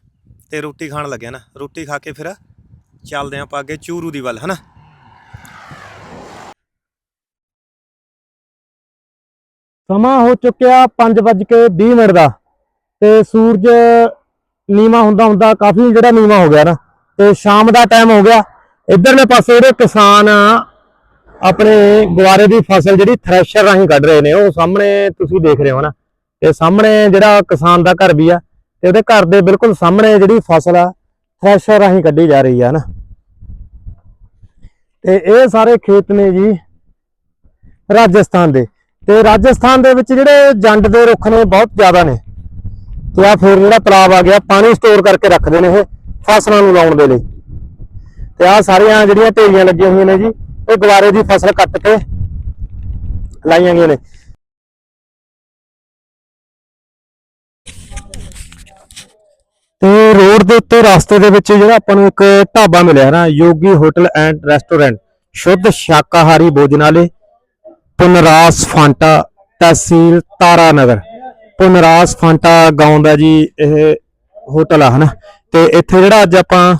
Speaker 4: ਤੇ ਰੋਟੀ ਖਾਣ ਲੱਗੇ ਨਾ। ਰੋਟੀ ਖਾ ਕੇ ਫਿਰ ਚੱਲਦੇ ਆਂ ਆਪਾਂ ਅੱਗੇ ਚੂਰੂ ਦੀ ਵੱਲ, ਹਨਾ?
Speaker 1: ਸਮਾਂ ਹੋ ਚੁੱਕਿਆ 5:20 ਮਿੰਟ ਦਾ, ਤੇ ਸੂਰਜ ਨੀਵਾ ਹੁੰਦਾ ਹੁੰਦਾ ਕਾਫੀ ਜਿਹੜਾ ਨੀਵਾ ਹੋ ਗਿਆ ਨਾ, ਤੇ ਸ਼ਾਮ ਦਾ ਟਾਈਮ ਹੋ ਗਿਆ। ਇਧਰਲੇ ਪਾਸੇ ਜਿਹੜੇ ਕਿਸਾਨ ਆਪਣੇ ਗੁਆਰੇ ਦੀ ਫਸਲ ਜਿਹੜੀ ਥ੍ਰੈਸ਼ਰ ਰਾਹੀਂ ਕੱਢ ਰਹੇ ਨੇ, ਉਹ ਸਾਹਮਣੇ ਤੁਸੀਂ ਦੇਖ ਰਹੇ ਹੋ ਨਾ, ਤੇ ਸਾਹਮਣੇ ਜਿਹੜਾ ਕਿਸਾਨ ਦਾ ਘਰ ਵੀ ਆ, ਤੇ ਉਹਦੇ ਘਰ ਦੇ ਬਿਲਕੁਲ ਸਾਹਮਣੇ ਜਿਹੜੀ ਫਸਲ ਆ ਥ੍ਰੈਸ਼ਰ ਰਾਹੀਂ ਕੱਢੀ ਜਾ ਰਹੀ ਆ ਨਾ। ਤੇ ਇਹ ਸਾਰੇ ਖੇਤ ਨੇ ਜੀ ਰਾਜਸਥਾਨ ਦੇ। ਤੇ ਰਾਜਸਥਾਨ ਦੇ ਵਿੱਚ ਜਿਹੜੇ ਜੰਡ ਦੇ ਰੁੱਖ ਨੇ ਬਹੁਤ ਜ਼ਿਆਦਾ ਨੇ। ਤੇ ਆ ਫਿਰ ਜਿਹੜਾ ਤਲਾਬ ਆ ਗਿਆ, ਪਾਣੀ ਸਟੋਰ ਕਰਕੇ ਰੱਖਦੇ ਨੇ ਇਹ ਫਸਲਾਂ ਨੂੰ ਲਾਉਣ ਦੇ ਲਈ। ਤੇ ਆ ਸਾਰੀਆਂ ਜਿਹੜੀਆਂ ਢੇਰੀਆਂ ਲੱਗੀਆਂ ਹੋਈਆਂ ਨੇ ਜੀ, ਇਹ ਗਵਾਰੇ ਦੀ ਫਸਲ ਕੱਟ ਕੇ ਲਾਈਆਂ ਗਈਆਂ ਨੇ। ਤੇ ਰੋਡ ਦੇ ਉੱਤੇ ਰਸਤੇ ਦੇ ਵਿੱਚ ਜਿਹੜਾ ਆਪਾਂ ਨੂੰ ਇੱਕ ਢਾਬਾ ਮਿਲਿਆ ਨਾ, ਯੋਗੀ ਹੋਟਲ ਐਂਡ ਰੈਸਟੋਰੈਂਟ, ਸ਼ੁੱਧ ਸ਼ਾਕਾਹਾਰੀ ਭੋਜਨਾਲੇ ਪੁਨਰਾਸ ਫਾਂਟਾ ਤਹਿਸੀਲ ਤਾਰਾ ਨਗਰ ਪੁਨਰਾਸ ਫਾਂਟਾ ਗਾਉਂ ਦਾ ਜੀ ਇਹ ਹੋਟਲ ਆ, ਹਨਾ? ਤੇ ਇੱਥੇ ਜਿਹੜਾ ਅੱਜ ਆਪਾਂ,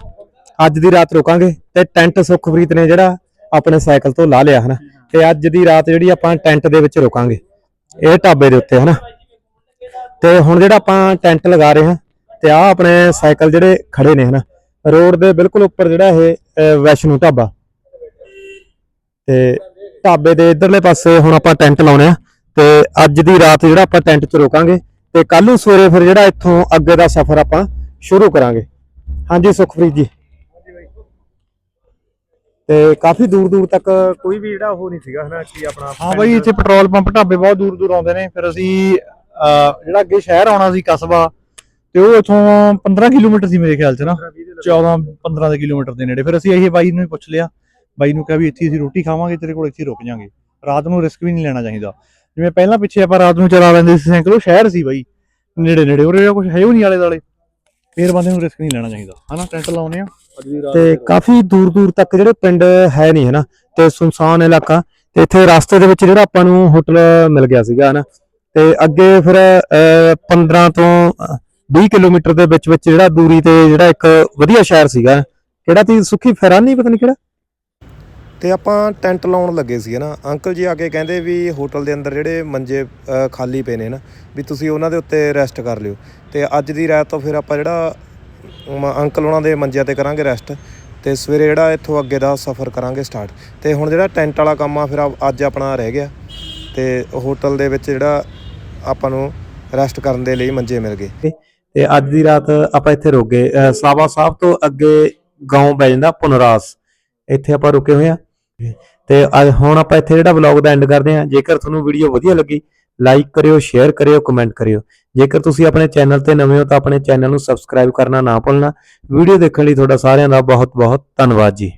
Speaker 1: ਅੱਜ ਦੀ ਰਾਤ ਰੁਕਾਂਗੇ ਤੇ ਟੈਂਟ ਸੁਖਪ੍ਰੀਤ ਨੇ ਜਿਹੜਾ ਆਪਣੇ ਸਾਈਕਲ ਤੋਂ ਲਾ ਲਿਆ, ਹਨਾ? ਤੇ ਅੱਜ ਦੀ ਰਾਤ ਜਿਹੜੀ ਆਪਾਂ ਟੈਂਟ ਦੇ ਵਿੱਚ ਰੁਕਾਂਗੇ, ਇਹ ਢਾਬੇ ਦੇ ਉੱਤੇ, ਹਨਾ? ਤੇ ਹੁਣ ਜਿਹੜਾ ਆਪਾਂ ਟੈਂਟ ਲਗਾ ਰਹੇ ਹਾਂ ਤੇ ਆ ਆਪਣੇ ਸਾਈਕਲ ਜਿਹੜੇ ਖੜੇ ਨੇ ਹਨਾ ਰੋਡ ਦੇ ਬਿਲਕੁਲ ਉੱਪਰ ਜਿਹੜਾ ਇਹ ਵੈਸ਼ਨੂ ਢਾਬਾ। ਤੇ ਢਾਬੇ ਦੇ ਇਧਰਲੇ ਪਾਸੇ ਹੁਣ ਆਪਾਂ ਟੈਂਟ ਲਾਉਣੇ ਆ ਤੇ ਅੱਜ ਦੀ ਰਾਤ ਜਿਹੜਾ ਆਪਾਂ ਟੈਂਟ 'ਚ ਰੁਕਾਂਗੇ ਤੇ ਕੱਲ ਨੂੰ ਸਵੇਰੇ ਫਿਰ ਜਿਹੜਾ ਇੱਥੋਂ ਅੱਗੇ ਦਾ ਸਫ਼ਰ ਆਪਾਂ ਸ਼ੁਰੂ ਕਰਾਂਗੇ। ਹਾਂਜੀ ਸੁਖਪ੍ਰੀਤ ਜੀ। ਤੇ ਕਾਫੀ ਦੂਰ ਦੂਰ ਤੱਕ ਕੋਈ ਵੀ ਜਿਹੜਾ ਉਹ ਨਹੀਂ ਸੀਗਾ ਹਨਾ ਕਿ ਆਪਣਾ
Speaker 3: ਹਾਂ ਬਾਈ ਇੱਥੇ ਪੈਟਰੋਲ ਪੰਪ ਢਾਬੇ ਬਹੁਤ ਦੂਰ ਦੂਰ ਆਉਂਦੇ ਨੇ ਫਿਰ ਅਸੀਂ ਜਿਹੜਾ ਅੱਗੇ ਸ਼ਹਿਰ ਆਉਣਾ ਸੀ ਕਸਬਾ ਤੇ ਉਹ ਇਥੋਂ 15 ਕਿਲੋਮੀਟਰ ਸੀ ਮੇਰੇ ਖਿਆਲ ਚ ਨਾ। 14 15 ਦੇ ਕਿਲੋਮੀਟਰ ਦੇ ਨੇੜੇ। ਫਿਰ ਅਸੀਂ ਇਹ ਬਾਈ ਨੂੰ ਪੁੱਛ ਲਿਆ। ਬਾਈ ਨੂੰ ਕਿਹਾ ਵੀ ਇੱਥੇ ਅਸੀਂ ਰੋਟੀ ਖਾਵਾਂਗੇ ਤੇਰੇ ਕੋਲ ਇੱਥੇ ਰੁਕ ਜਾਾਂਗੇ। ਰਾਤ ਨੂੰ ਰਿਸਕ ਵੀ ਨਹੀਂ ਲੈਣਾ ਚਾਹੀਦਾ। ਜਿਵੇਂ ਪਹਿਲਾਂ ਪਿੱਛੇ ਆਪਾਂ ਰਾਤ ਨੂੰ ਚਲਾ ਲੈਂਦੇ ਸੀ ਸਾਈਕਲ ਉਹ ਸ਼ਹਿਰ ਸੀ ਬਾਈ। ਨੇੜੇ ਨੇੜੇ। ਉਰੇ ਕੁਝ ਹੈ ਉਹ ਨਹੀਂ ਆਲੇ ਦਾਲੇ ਫੇਰ ਬੰਦੇ ਨੂੰ ਰਿਸਕ ਨਹੀਂ ਲੈਣਾ ਚਾਹੀਦਾ। ਹਨਾ ਟੈਂਟ ਲਾਉਨੇ ਆ।
Speaker 1: ਤੇ ਕਾਫੀ ਦੂਰ ਦੂਰ ਤੱਕ ਜਿਹੜੇ ਪਿੰਡ ਹੈ ਨਹੀਂ ਹਨਾ ਤੇ ਸੁਨਸਾਨ ਇਲਾਕਾ। ਤੇ ਇੱਥੇ ਰਸਤੇ ਦੇ ਵਿੱਚ ਜਿਹੜਾ ਆਪਾਂ ਨੂੰ ਹੋਟਲ ਮਿਲ ਗਿਆ ਸੀਗਾ ਹਨਾ। ਤੇ ਅੱਗੇ ਫਿਰ ਅਹ, 15 ਤੋਂ 20 ਕਿਲੋਮੀਟਰ ਦੇ ਵਿੱਚ ਵਿੱਚ ਜਿਹੜਾ ਦੂਰੀ ਤੇ ਜਿਹੜਾ ਇੱਕ ਵਧੀਆ ਸ਼ਹਿਰ ਸੀਗਾ, ਕਿਹੜਾ ਤੀ ਸੁੱਖੀ ਫੈਰਾਨੀ ਪਤਾ ਨਹੀਂ ਕਿਹੜਾ?
Speaker 4: ਤੇ ਆਪਾਂ ਟੈਂਟ ਲਾਉਣ ਲੱਗੇ ਸੀ ਨਾ, ਅੰਕਲ ਜੀ ਆ ਕੇ ਕਹਿੰਦੇ ਵੀ ਹੋਟਲ ਦੇ ਅੰਦਰ ਜਿਹੜੇ ਮੰਜੇ ਖਾਲੀ ਪਏ ਨੇ ਨਾ, ਵੀ ਤੁਸੀਂ ਉਹਨਾਂ ਦੇ ਉੱਤੇ ਰੈਸਟ ਕਰ ਲਿਓ। ਤੇ ਅੱਜ ਦੀ ਰਾਤ ਤੋਂ ਫਿਰ ਆਪਾਂ ਜਿਹੜਾ, ਮ- ਅੰਕਲ ਉਹਨਾਂ ਦੇ ਮੰਜਿਆਂ ਤੇ ਕਰਾਂਗੇ ਰੈਸਟ, ਤੇ ਸਵੇਰੇ ਜਿਹੜਾ ਇੱਥੋਂ ਅੱਗੇ ਦਾ ਸਫ਼ਰ ਕਰਾਂਗੇ ਸਟਾਰਟ। ਤੇ ਹੁਣ ਜਿਹੜਾ ਟੈਂਟ ਵਾਲਾ ਕੰਮ ਆ, ਫਿਰ ਆ- ਅੱਜ ਆਪਣਾ ਰਹਿ ਗਿਆ। ਤੇ ਹੋਟਲ ਦੇ ਵਿੱਚ ਜਿਹੜਾ ਆਪਾਂ ਨੂੰ ਰੈਸਟ ਕਰਨ ਦੇ ਲਈ ਮੰਜੇ ਮਿਲ ਗਏ।
Speaker 1: ਤੇ ਅੱਜ ਦੀ ਰਾਤ ਆਪਾਂ ਇੱਥੇ ਰੁਕ ਗਏ। ਅਹ ਸਾਵਾ ਸਾਹਿਬ ਤੋਂ ਅੱਗੇ ਗਾਉਂ ਪੈ ਜਾਂਦਾ ਪੁਨਰਾਸ। ਇੱਥੇ ਆਪਾਂ ਰੁਕੇ ਹੋਏ ਆ ਤੇ ਅੱਜ ਹੁਣ ਆਪਾਂ ਇੱਥੇ ਜਿਹੜਾ ਵਲੌਗ ਦਾ ਐਂਡ ਕਰਦੇ ਹਾਂ। ਜੇਕਰ ਤੁਹਾਨੂੰ ਵੀਡੀਓ ਵਧੀਆ ਲੱਗੀ ਲਾਈਕ ਕਰਿਓ ਸ਼ੇਅਰ ਕਰਿਓ ਕਮੈਂਟ ਕਰਿਓ। ਜੇਕਰ ਤੁਸੀਂ ਆਪਣੇ ਚੈਨਲ ਤੇ ਨਵੇਂ ਹੋ ਤਾਂ ਆਪਣੇ ਚੈਨਲ ਨੂੰ ਸਬਸਕ੍ਰਾਈਬ ਕਰਨਾ ਨਾ ਭੁੱਲਣਾ। ਵੀਡੀਓ ਦੇਖਣ ਲਈ ਤੁਹਾਡਾ ਸਾਰਿਆਂ ਦਾ ਬਹੁਤ ਬਹੁਤ ਧੰਨਵਾਦ ਜੀ।